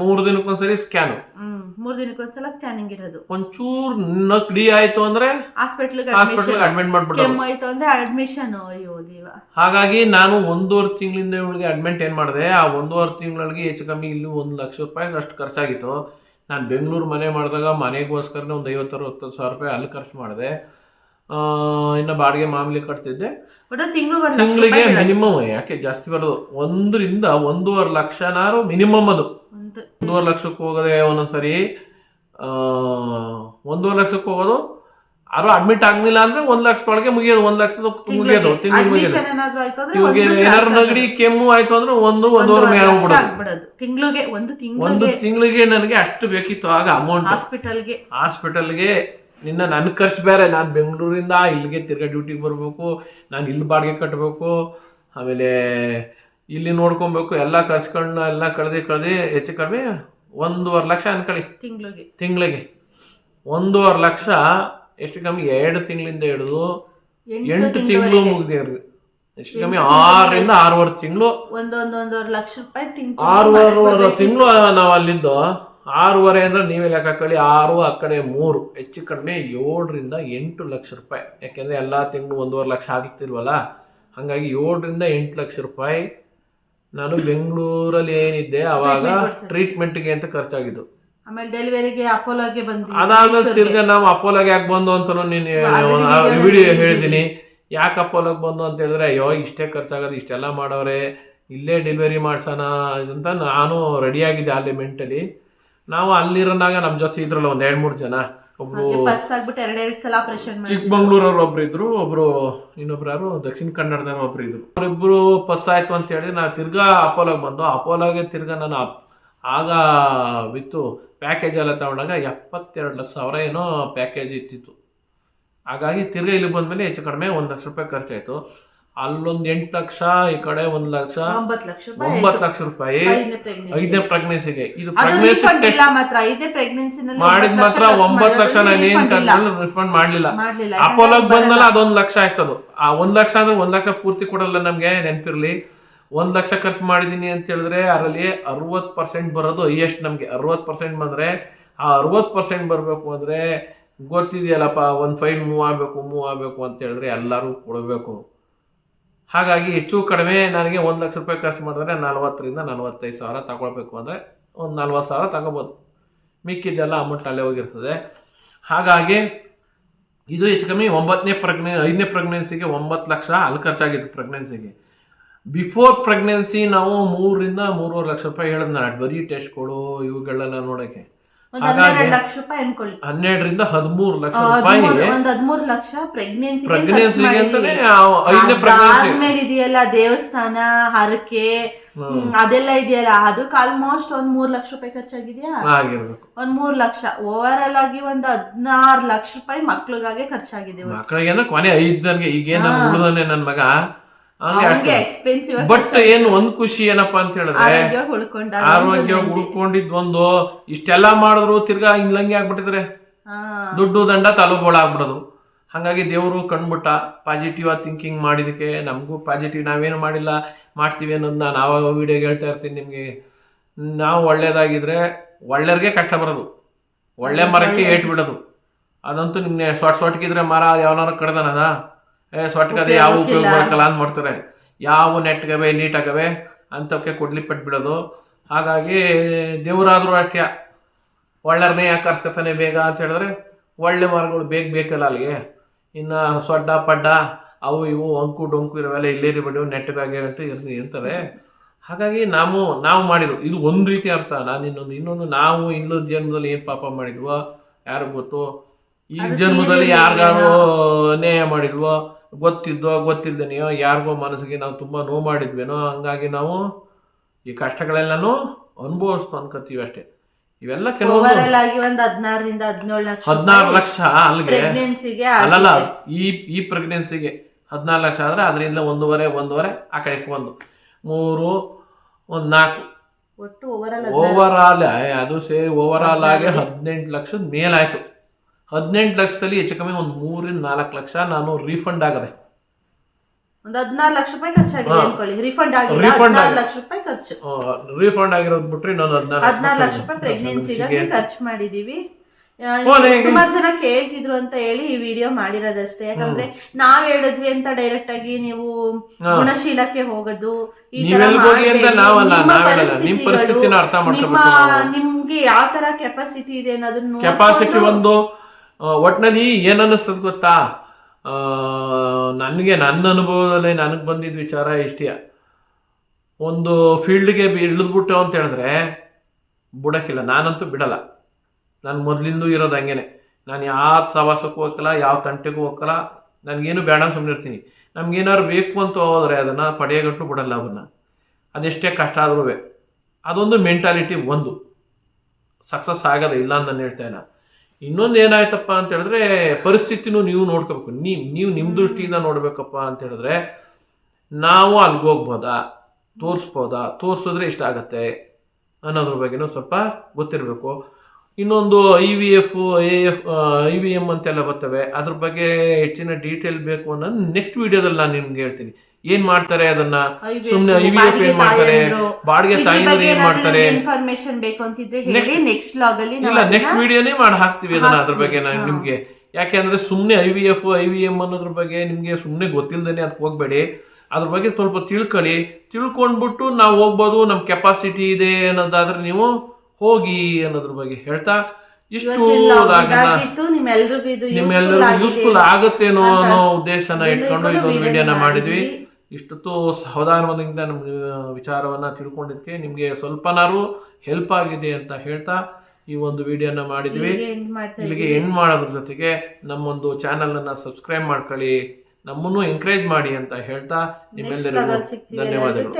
ಮೂರು ದಿನಕ್ಕೊಂದ್ಸರಿ ಸ್ಕ್ಯಾನ್ ಮೂರು ಮೂರ್ ದಿನಕ್ಕೆ ಒಂದ್ಸಲ ಸ್ಕ್ಯಾನಿಂಗ್ ಇರೋದು. ಒಂಚೂರು ನಕ್ಡಿ ಆಯ್ತು ಅಂದ್ರೆ ಹಾಸ್ಪಿಟ್ಲಿಗೆ ಹಾಸ್ಪಿಟ್ಲಿಗೆ ಅಡ್ಮಿಟ್ ಮಾಡ್ಬಿಟ್ಟು ಅಂದ್ರೆ ಅಡ್ಮಿಷನ್ ಅಯ್ಯೋ ದೇವ. ಹಾಗಾಗಿ ನಾನು ಒಂದೂವರೆ ತಿಂಗಳಿಂದ ಇವಳಿಗೆ ಅಡ್ಮಿಟ್ ಏನು ಮಾಡಿದೆ ಆ ಒಂದೂವರೆ ತಿಂಗಳಿಗೆ ಹೆಚ್ಚು ಕಮ್ಮಿ ಇಲ್ಲಿ ಒಂದು ಲಕ್ಷ ರೂಪಾಯಿ ಅಷ್ಟು ಖರ್ಚಾಗಿತ್ತು. ನಾನು ಬೆಂಗಳೂರು ಮನೆ ಮಾಡಿದಾಗ ಮನೆಗೋಸ್ಕರನೇ ಒಂದು ಐವತ್ತು ಅರವತ್ತು ಸಾವಿರ ರೂಪಾಯಿ ಅಲ್ಲಿ ಖರ್ಚು ಮಾಡಿದೆ. ಇನ್ನು ಬಾಡಿಗೆ ಮಾಮೂಲಿ ಕಟ್ತಿದ್ದೆ. ಬಟ್ ತಿಂಗಳು ತಿಂಗಳಿಗೆ ಮಿನಿಮಮ್ ಯಾಕೆ ಜಾಸ್ತಿ ಬರೋದು? ಒಂದರಿಂದ ಒಂದೂವರೆ ಲಕ್ಷನಾರು ಮಿನಿಮಮ್ ಅದು. ಒಂದು ಒಂದೂವರೆ ಲಕ್ಷಕ್ಕೆ ಹೋಗೋದೇ ಒಂದೊಂದ್ಸರಿ. ಒಂದೂವರೆ ಲಕ್ಷಕ್ಕೆ ಹೋಗೋದು ಯಾರು ಅಡ್ಮಿಟ್ ಆಗ್ಲಿಲ್ಲ ಅಂದ್ರೆ ಒಂದ್ ಲಕ್ಷದೊಳಗೆ ಮುಗಿಯೋದು ಒಂದ್ ಲಕ್ಷದ ಮುಗಿಯೋದು ತಿಂಗಳು ಮುಗಿಯೋದು. ಏನಾದ್ರು ಇವಾಗ ಏನಾರು ನೆಗಡಿ ಕೆಮ್ಮು ಆಯ್ತು ಅಂದ್ರೆ ಒಂದು ಒಂದೂವರೆ ಮೇಲೆ ತಿಂಗಳಿಗೆ ಹೋಗ್ಬಿಡೋದು ಆಗ್ಬಿಡೋದು. ತಿಂಗ್ಳಿಗೆ ಒಂದು ಒಂದು ತಿಂಗಳಿಗೆ ತಿಂಗಳಿಗೆ ನನಗೆ ಅಷ್ಟು ಬೇಕಿತ್ತು ಆಗ ಅಮೌಂಟ್ ಹಾಸ್ಪಿಟಲ್ಗೆ. ಹಾಸ್ಪಿಟಲ್ಗೆ ನಿನ್ನ ನನ್ನ ಖರ್ಚು ಬೇರೆ ನಾನು ಬೆಂಗಳೂರಿಂದ ಇಲ್ಲಿಗೆ ತಿರ್ಗಾ ಡ್ಯೂಟಿಗೆ ಬರಬೇಕು ನಾನು ಇಲ್ಲಿ ಬಾಡಿಗೆ ಕಟ್ಟಬೇಕು ಆಮೇಲೆ ಇಲ್ಲಿ ನೋಡ್ಕೊಬೇಕು ಎಲ್ಲ ಖರ್ಚುಗಳನ್ನ ಎಲ್ಲ ಕಳೆದು ಕಳೆದು ಹೆಚ್ಚು ಕಡಿಮೆ ಒಂದೂವರೆ ಲಕ್ಷ ಅನ್ಕೊಳ್ಳಿ ತಿಂಗಳಿಗೆ. ತಿಂಗಳಿಗೆ. ಒಂದೂವರೆ ಲಕ್ಷ ಎಷ್ಟು ಕಮ್ಮಿ ಎರಡು ತಿಂಗಳಿಂದ ಹಿಡಿದು ಎಂಟು ತಿಂಗಳು ಮುಗಿದೆ ಮುಗಿದಿರೋದು ಎಷ್ಟು ಕಮ್ಮಿ ಆರರಿಂದ ಆರೂವರೆ ತಿಂಗಳು. ಒಂದೊಂದು ಲಕ್ಷ ರೂಪಾಯಿ ತಿಂಗಳು ಆರೂವರೆ ತಿಂಗಳು ನಾವು ಅಲ್ಲಿದ್ದು ಆರೂವರೆ ಅಂದ್ರೆ ನೀವೇ ಲೆಕ್ಕ ಕಳಿ ಆರು ಆ ಕಡೆ ಮೂರು ಹೆಚ್ಚು ಕಡಿಮೆ ಏಳರಿಂದ ಎಂಟು ಲಕ್ಷ ರೂಪಾಯಿ. ಯಾಕೆಂದ್ರೆ ಎಲ್ಲ ತಿಂಗಳು ಒಂದೂವರೆ ಲಕ್ಷ ಆಗ್ತಿಲ್ವಲ್ಲ? ಹಾಗಾಗಿ ಏಳರಿಂದ ಎಂಟು ಲಕ್ಷ ರೂಪಾಯಿ ನಾನು ಬೆಂಗಳೂರಲ್ಲಿ ಏನಿದ್ದೆ ಅವಾಗ. ಟ್ರೀಟ್ಮೆಂಟ್ಗೆ ಅಂತ ಖರ್ಚಾಗಿದ್ದು. ಆಮೇಲೆ ಡೆಲಿವರಿಗೆ ಅಪೋಲೋಗೆ ಬಂದ್ವಿ ಅದಾದ್ಮೇಲೆ. ತಿರ್ಗಾ ನಾವು ಅಪೋಲೋಗೆ ಯಾಕೆ ಬಂದು ಅಂತ ನೀನು ವಿಡಿಯೋ ಹೇಳಿದ್ದೀನಿ ಯಾಕೆ ಅಪೋಲೋಗೆ ಬಂದು ಅಂತ ಹೇಳಿದ್ರೆ ಅಯ್ಯೋ ಇಷ್ಟೇ ಖರ್ಚಾಗೋದು ಇಷ್ಟೆಲ್ಲ ಮಾಡೋರೆ ಇಲ್ಲೇ ಡೆಲಿವರಿ ಮಾಡ್ಸೋಣ ಅಂತ ನಾನು ರೆಡಿಯಾಗಿದ್ದೆ ಅಲ್ಲಿ ಮೆಂಟಲಿ ನಾವು ಅಲ್ಲಿರೋನಾಗ ನಮ್ಮ ಜೊತೆ ಇದ್ರಲ್ಲ ಒಂದು ಎರಡು ಮೂರು ಜನ. ಒಬ್ರು ಚಿಕ್ಕಮಂಗ್ಳೂರವ್ರು ಒಬ್ರು ಇದ್ರು ಒಬ್ರು ಇನ್ನೊಬ್ರು ಯಾರು ದಕ್ಷಿಣ ಕನ್ನಡದವ್ರು ಒಬ್ರು ಇದ್ರು. ಅವರಿಬ್ರು ಪಸ್ ಆಯ್ತು ಅಂತ ಹೇಳಿ ನಾ ತಿರ್ಗಾ ಅಪೋಲೋಗೆ ಬಂದು ಅಪೋಲೋಗೆ ತಿರ್ಗಾ ನಾನು ಆಗ ವಿತ್ತು ಪ್ಯಾಕೇಜ್ ಎಲ್ಲ ತಗೊಂಡಾಗ ಎಪ್ಪತ್ತೆರಡು ಸಾವಿರ ಏನೋ ಪ್ಯಾಕೇಜ್ ಇತ್ತಿತ್ತು ಹಾಗಾಗಿ ತಿರ್ಗಿ ಇಲ್ಲಿ ಬಂದ್ಮೇಲೆ ಹೆಚ್ಚು ಕಡಿಮೆ ಒಂದು ಲಕ್ಷ ರೂಪಾಯಿ ಖರ್ಚಾಯ್ತು. ಅಲ್ಲೊಂದು ಎಂಟು ಲಕ್ಷ ಈ ಕಡೆ ಒಂದು ಲಕ್ಷ ಒಂಬತ್ತು ಲಕ್ಷ ರೂಪಾಯಿ ಒಂಬತ್ತು ಲಕ್ಷ ರೂಪಾಯಿ. ಐದನೇ ಪ್ರೆಗ್ನೆನ್ಸಿಗೆ ಇದು ಮಾಡಿದ ಮಾತ್ರ ಒಂಬತ್ತು ಲಕ್ಷ ನಾನು ಏನ್ ರಿಫಂಡ್ ಮಾಡ್ಲಿಲ್ಲ. ಮಾಡ್ಲಿಲ್ಲ. ಅಪೋಲೋಗ್ ಬಂದ್ಮೇಲೆ ಅದೊಂದು ಲಕ್ಷ ಆಯ್ತದು. ಆ ಒಂದ್ ಲಕ್ಷ ಅಂದ್ರೆ ಒಂದ್ ಲಕ್ಷ ಪೂರ್ತಿ ಕೊಡಲ್ಲ ನಮ್ಗೆ ನೆನ್ಪಿರ್ಲಿ. ಒಂದ್ ಲಕ್ಷ ಖರ್ಚು ಮಾಡಿದ್ದೀನಿ ಅಂತ ಹೇಳಿದ್ರೆ ಅದರಲ್ಲಿ ಅರವತ್ತು ಪರ್ಸೆಂಟ್ ಬರೋದು ಹೈಯೆಸ್ಟ್ ನಮಗೆ. ಅರವತ್ತು ಪರ್ಸೆಂಟ್ ಬಂದರೆ ಆ ಅರವತ್ತು ಪರ್ಸೆಂಟ್ ಬರಬೇಕು ಅಂದರೆ ಗೊತ್ತಿದೆಯಲ್ಲಪ್ಪ, ಒಂದು ಫೈನ್ ಮೂವ್ ಆಗಬೇಕು ಮೂವ್ ಆಗಬೇಕು ಅಂತ ಹೇಳಿದ್ರೆ ಎಲ್ಲರೂ ಕೊಡಬೇಕು. ಹಾಗಾಗಿ ಹೆಚ್ಚು ಕಡಿಮೆ ನನಗೆ ಒಂದು ಲಕ್ಷ ರೂಪಾಯಿ ಖರ್ಚು ಮಾಡಿದ್ರೆ ನಲ್ವತ್ತರಿಂದ ನಲವತ್ತೈದು ಸಾವಿರ ತಗೊಳ್ಬೇಕು ಅಂದರೆ ಒಂದು ನಲ್ವತ್ತು ಸಾವಿರ ತಗೋಬೋದು. ಮಿಕ್ಕಿದ್ದೆಲ್ಲ ಅಮೌಂಟ್ ಅಲ್ಲೇ ಹೋಗಿರ್ತದೆ. ಹಾಗಾಗಿ ಇದು ಹೆಚ್ಚು ಕಮ್ಮಿ ಒಂಬತ್ತನೇ ಪ್ರೆಗ್ನೆ ಐದನೇ ಪ್ರೆಗ್ನೆನ್ಸಿಗೆ ಒಂಬತ್ತು ಲಕ್ಷ ಅಲ್ಲಿ ಖರ್ಚಾಗಿತ್ತು ಪ್ರೆಗ್ನೆನ್ಸಿಗೆ ಬಿಫೋರ್ ಪ್ರೆಗ್ನೆನ್ಸಿ ನಾವು ಮೂರರಿಂದ ಮೂರುವರೆ ಲಕ್ಷ ರೂಪಾಯಿ ಹೇಳಿದ್ ನಾನು ಬರೀ ಟೆಸ್ಟ್ಗಳು ಇವುಗಳೆಲ್ಲ ನೋಡೋಕ್ಕೆ ಒಂದ್ ಹನ್ನೆರಡು ಲಕ್ಷ ರೂಪಾಯಿ ಅನ್ಕೊಳ್ಳಿ. ಹನ್ನೆರಡರಿಂದ ಹದಿಮೂರು ಲಕ್ಷ ರೂಪಾಯಿ ಒಂದ್ ಹದಿಮೂರು ಲಕ್ಷ ಪ್ರೆಗ್ನೆನ್ಸಿ ಪ್ರೆಗ್ನೆನ್ಸಿಗೆ ಅಂತಾನೆ ಆ ಐದನೇ ಪ್ರೆಗ್ನೆನ್ಸಿ ಆದ್ಮೇಲೆ ಇದೆಯಲ್ಲ ದೇವಸ್ಥಾನ ಹರಕೆ ಅದೆಲ್ಲ ಇದೆಯಲ್ಲ ಅದಕ್ಕೆ ಆಲ್ಮೋಸ್ಟ್ ಒಂದ್ ಮೂರ್ ಲಕ್ಷ ರೂಪಾಯಿ ಖರ್ಚಾಗಿದೆಯಾ? ಆಗಿರ್ಬೇಕು. ಒಂದ್ ಮೂರ್ ಲಕ್ಷ. ಓವರ್ ಆಲ್ ಆಗಿ ಒಂದ್ ಹದಿನಾರು ಲಕ್ಷ ರೂಪಾಯಿ ಮಕ್ಳಿಗಾಗೆ ಖರ್ಚಾಗಿದೆ. ಅಂದ್ರೆ ಕೊನೆ ಐದನ್ಗೆ ಈಗೇನ ಉಳ್ದನೆ ನನ್ ಮಗ. ಅವ್ನಿಗೆ ಎಕ್ಸ್ಪೆನ್ಸಿವ್ ಬಟ್ ಏನ್ ಒಂದ್ ಖುಷಿ ಏನಪ್ಪಾ ಅಂತ ಹೇಳಿದ್ರೆ ಆರೋಗ್ಯ ಉಳ್ಕೊಂಡ ಆರೋಗ್ಯ ಉಳ್ಕೊಂಡಿದ್ ಒಂದು ಇಷ್ಟೆಲ್ಲ ಮಾಡಿದ್ರು ತಿರ್ಗಾ ಇಲ್ಲಂಗೆ ಆಗ್ಬಿಟ್ಟಿದ್ರೆ. ದುಡ್ಡು ದಂಡ ತಲುಬೋಳ ಆಗ್ಬಿಡೋದು ಹಾಗಾಗಿ ದೇವರು ಕಂಡ್ಬಿಟ್ಟ ಪಾಸಿಟಿವ್ ಆಗಿ ಥಿಂಕಿಂಗ್ ಮಾಡಿದಕ್ಕೆ ನಮಗೂ ಪಾಸಿಟಿವ್ ನಾವೇನು ಮಾಡಿಲ್ಲ ಮಾಡ್ತೀವಿ ಅನ್ನೋದನ್ನ ನಾವು ವಿಡಿಯೋಗೆ ಹೇಳ್ತಾ ಇರ್ತೀನಿ ನಿಮಗೆ. ನಾವು ಒಳ್ಳೇದಾಗಿದ್ರೆ ಒಳ್ಳೆಯವ್ರಿಗೆ ಕಷ್ಟ ಬರೋದು. ಒಳ್ಳೆ ಮರಕ್ಕೆ ಏಟ್ ಬಿಡೋದು. ಅದಂತೂ ನಿಮ್ನೆ ಸೊಟ್ ಸೊಟ್ಗಿದ್ರೆ ಮರ ಯಾವನಾರು ಕಡ್ದನದ ಏ ಸೊಟ್ಗದೆ ಯಾವ ಉಪಯೋಗ ಬರಕಲ್ಲ ಅಂತ ಮಾಡ್ತಾರೆ. ಯಾವ ನೆಟ್ಗವೆ ನೀಟಾಗವೆ ಅಂಥವಕ್ಕೆ ಕೊಡ್ಲಿ ಬಿಡೋದು ಹಾಗಾಗಿ ದೇವರಾದರೂ ಅಷ್ಟೇ. ಒಳ್ಳೆಯವ್ರನ್ನೇ ಯಾಕೆ ಕರ್ಸ್ಕೊತಾನೆ ಬೇಗ ಅಂತ ಹೇಳಿದ್ರೆ ಒಳ್ಳೆ ಮರಗಳು ಬೇಗ ಬೇಕಲ್ಲ ಅಲ್ಲಿಗೆ. ಇನ್ನು ಸೊಡ್ಡ ಪಡ್ಡ ಅವು ಇವು ಅಂಕು ಡೊಂಕು ಇರೋವೆಲ್ಲ ಇಲ್ಲೇರಿ ಬಿಡು ನೆಟ್ಟಗಾಗಿ ಅಂತ ಇರ್ತೀವಿ ಇರ್ತಾರೆ ಹಾಗಾಗಿ ನಾವು ನಾವು ಮಾಡಿದ್ವು ಇದು ಒಂದು ರೀತಿ ಅರ್ಥ. ನಾನು ಇನ್ನೊಂದು ಇನ್ನೊಂದು ನಾವು ಇನ್ನೊಂದು ಜನ್ಮದಲ್ಲಿ ಏನು ಪಾಪ ಮಾಡಿದ್ವೋ ಯಾರಿಗೂ ಗೊತ್ತು ಈ ಜನ್ಮದಲ್ಲಿ? ಯಾರಿಗಾರು ನ್ಯಾಯ ಮಾಡಿದ್ವೋ ಗೊತ್ತಿದ್ದೋ ಗೊತ್ತಿಲ್ದೇನೆಯೋ ಯಾರಿಗೋ ಮನಸ್ಸಿಗೆ ನಾವು ತುಂಬ ನೋವು ಮಾಡಿದ್ವೇನೋ ಹಂಗಾಗಿ ನಾವು ಈ ಕಷ್ಟಗಳೆಲ್ಲನೂ ಅನುಭವಿಸ್ತು ಅನ್ಕೋತೀವಿ ಅಷ್ಟೇ. ಇವೆಲ್ಲ ಕೆಲವೊಂದು ಹದಿನಾರು ಲಕ್ಷ ಅಲ್ಲಿಗೆ ಅಲ್ಲಲ್ಲ ಈ ಈ ಪ್ರೆಗ್ನೆನ್ಸಿಗೆ ಹದಿನಾರು ಲಕ್ಷ ಆದ್ರೆ ಅದರಿಂದ ಒಂದೂವರೆ ಒಂದೂವರೆ ಆ ಕಡೆಗೆ ಒಂದು. ಮೂರು ಒಂದು ನಾಲ್ಕು. ಒಟ್ಟು ಓವರ್ ಆಲ್ ಓವರ್ ಆಲ್ ಅದು ಸೇರಿ ಓವರ್ ಆಲ್ ಆಗಿ ಹದಿನೆಂಟು ಲಕ್ಷದ ಮೇಲಾಯ್ತು. ಹದಿನೆಂಟು ಲಕ್ಷದಲ್ಲಿ ಹೆಚ್ಚು ಕಮ್ಮಿ ಒಂದು ಮೂರಿಂದ ನಾಲ್ಕು ಲಕ್ಷ ನಾನು ರೀಫಂಡ್ ಆಗದೆ ಒಂದು ಹದಿನಾರು ಲಕ್ಷ ರೂಪಾಯಿ ಖರ್ಚಾಗಿದೆ. ಅನ್ಕೊಳ್ಳಿ ರಿಫಂಡ್ ಆಗಿಲ್ಲ Refund ಹದಿನಾರು ಆಗಿದೆ. ಲಕ್ಷ ರೂಪಾಯಿ ಖರ್ಚು ರೀಫಂಡ್ ಆಗಿರೋದು ಬಿಟ್ರೆ ನಾನು ಹದಿನಾರು ಲಕ್ಷ ರೂಪಾಯಿ ಪ್ರೆಗ್ನೆನ್ಸಿಗಾಗಿ ಖರ್ಚು ಮಾಡಿದೀವಿ ಆ, ಕೊನೆಗೆ- ಸುಮಾರು ಜನ ಕೇಳ್ತಿದ್ರು ಅಂತ ಹೇಳಿ ಈ ವಿಡಿಯೋ ಮಾಡಿರೋದಷ್ಟೇ ಯಾಕಂದ್ರೆ ನಾವ್ ಹೇಳಿದ್ವಿ ಅಂತ ಡೈರೆಕ್ಟ್ ಆಗಿ ನೀವು ಗುಣಶೀಲಕ್ಕೆ ಹೋಗೋದು ಈ ತರ ನೀವೆಲ್ಲ ಹೋಗಿ ಅಂತ ಮಾಡ್ಬೇಡಿ. ನಾವಲ್ಲ, ನಿಮ್ಮ ನಾವೇನಲ್ಲ. ನಿಮ್ ಪರಿಸ್ಥಿತಿಗಳು, ಪರಿಸ್ಥಿತಿನ ಅರ್ಥ ನಿಮ್ಮ ಮಾಡ್ಕೊಬೇಕು ನಾವು. ನಿಮ್ಗೆ ಯಾವ ತರ ಕೆಪಾಸಿಟಿ ಇದೆ ಅನ್ನೋದನ್ನ ಕೆಪಾಸಿಟಿ ಒಂದು ಆ, ಒಟ್ನಲ್ಲಿ ಏನ್ ಅನ್ನಿಸ್ತದ ಗೊತ್ತಾ ನನಗೆ ನನ್ನ ಅನುಭವದಲ್ಲಿ ನನಗೆ ಬಂದಿದ್ದ ವಿಚಾರ ಇಷ್ಟೇ. ಒಂದು ಫೀಲ್ಡ್ಗೆ ಇಳಿದ್ಬಿಟ್ಟು ಅಂತ ಹೇಳಿದ್ರೆ ಬಿಡೋಕ್ಕಿಲ್ಲ. ನಾನಂತೂ ಬಿಡಲ್ಲ. ನಾನು ಮೊದಲಿಂದ ಇರೋದು ಹಂಗೇನೆ. ನಾನು ಯಾವ ಸವಾಸಕ್ಕೂ ಹೋಗಲ್ಲ ಯಾವ ತಂಟೆಗೂ ಹೋಗಲ್ಲ. ನನಗೇನು ಬೇಡ ಸುಮ್ಮನೆ ಇರ್ತೀನಿ. ನಮ್ಗೇನಾದ್ರು ಬೇಕು ಅಂತ ಹೋದರೆ ಅದನ್ನು ಪಡೆಯಗಟ್ಟು ಬಿಡಲ್ಲ ಅದನ್ನು ಅದೆಷ್ಟೇ ಕಷ್ಟ ಆದ್ರೂ ಅದೊಂದು ಮೆಂಟಾಲಿಟಿ ಒಂದು. ಸಕ್ಸಸ್ ಆಗೋದು ಇಲ್ಲ ಅಂತ ನಾನು ಹೇಳ್ತಾ ಇನ್ನೊಂದು ಏನಾಯ್ತಪ್ಪ ಅಂತ ಹೇಳಿದ್ರೆ ಪರಿಸ್ಥಿತಿನೂ ನೀವು ನೋಡ್ಕೋಬೇಕು. ನೀವು ನೀವು ನಿಮ್ಮ ದೃಷ್ಟಿಯಿಂದ ನೋಡ್ಬೇಕಪ್ಪ ಅಂತ ಹೇಳಿದ್ರೆ ನಾವು ಅಲ್ಲಿಗೆ ಹೋಗ್ಬೋದಾ? ತೋರಿಸ್ಬೋದಾ? ತೋರಿಸಿದ್ರೆ ಇಷ್ಟ ಆಗತ್ತೆ ಅನ್ನೋದ್ರ ಬಗ್ಗೆನೂ ಸ್ವಲ್ಪ ಗೊತ್ತಿರಬೇಕು. ಇನ್ನೊಂದು I V F A F I V M ಅಂತೆಲ್ಲ ಬರ್ತವೆ. ಅದ್ರ ಬಗ್ಗೆ ಹೆಚ್ಚಿನ ಡೀಟೇಲ್ ಬೇಕು ಅನ್ನೋದು ನೆಕ್ಸ್ಟ್ ವೀಡಿಯೋದಲ್ಲಿ ನಾನು ನಿಮ್ಗೆ ಹೇಳ್ತೀನಿ. ಏನ್ ಮಾಡ್ತಾರೆ ಅದನ್ನ? ಸುಮ್ಮನೆ ಐವಿಎಫ್ ಏನ್ ಮಾಡ್ತಾರೆ? ಬಾಡಿಗೆ ತಾಯಿ ಏನ್ ಮಾಡ್ತಾರೆ? ಇನ್ಫಾರ್ಮೇಶನ್ ಬೇಕು ಅಂತಿದ್ರೆ ಹೇಳಿ ನೆಕ್ಸ್ಟ್ ಲಾಗ್ ಅಲ್ಲಿ ಇಲ್ಲ ನೆಕ್ಸ್ಟ್ ವಿಡಿಯೋನೇ ಮಾಡಿ ಹಾಕ್ತೀವಿ ಅದನ್ನ ಅದ್ರ ಬಗ್ಗೆ ನಾನು ನಿಮ್ಗೆ. ಯಾಕೆಂದ್ರೆ ಸುಮ್ನೆ I V F I V M ಅನ್ನೋದ್ರ ಬಗ್ಗೆ ನಿಮ್ಗೆ ಸುಮ್ನೆ ಗೊತ್ತಿಲ್ಲದೇನೆ ಅದಕ್ಕೆ ಹೋಗ್ಬೇಡಿ. ಅದ್ರ ಬಗ್ಗೆ ಸ್ವಲ್ಪ ತಿಳ್ಕೊಳ್ಳಿ. ತಿಳ್ಕೊಂಡ್ಬಿಟ್ಟು ನಾವು ಹೋಗ್ಬೋದು ನಮ್ಮ ಕೆಪಾಸಿಟಿ ಇದೆ ಅನ್ನೋದಾದ್ರೆ ನೀವು ಹೋಗಿ ಅನ್ನೋದ್ರ ಬಗ್ಗೆ ಹೇಳ್ತಾ. ಇಷ್ಟು ನಿಮ್ಮೆಲ್ಲರಿಗೂ ಯೂಸ್ಫುಲ್ ಆಗುತ್ತೇನೋ ಅನ್ನೋ ಉದ್ದೇಶನ ಇಟ್ಕೊಂಡು ಇದೊಂದು ವಿಡಿಯೋನ ಮಾಡಿದ್ವಿ. ಇಷ್ಟೊತ್ತು ಸಾವಧಾನದಿಂದ ನಮ್ಮ ವಿಚಾರವನ್ನ ತಿಳ್ಕೊಂಡಿದ್ದಕ್ಕೆ ನಿಮಗೆ ಸ್ವಲ್ಪನಾರು ಹೆಲ್ಪ್ ಆಗಿದೆ ಅಂತ ಹೇಳ್ತಾ ಈ ಒಂದು ವಿಡಿಯೋನ ಮಾಡಿದ್ವಿ. ನಿಮಗೆ ಇಲ್ಲಿಗೆ ಎಂಡ್ ಮಾಡೋದ್ರ ಜೊತೆಗೆ ನಮ್ಮೊಂದು ಚಾನೆಲ್ ಅನ್ನ ಸಬ್ಸ್ಕ್ರೈಬ್ ಮಾಡ್ಕೊಳ್ಳಿ. ನಮ್ಮನ್ನು ಎನ್ಕರೇಜ್ ಮಾಡಿ ಅಂತ ಹೇಳ್ತಾ ನಿಮ್ಮೆಲ್ಲರಿಗೂ ಧನ್ಯವಾದಗಳು.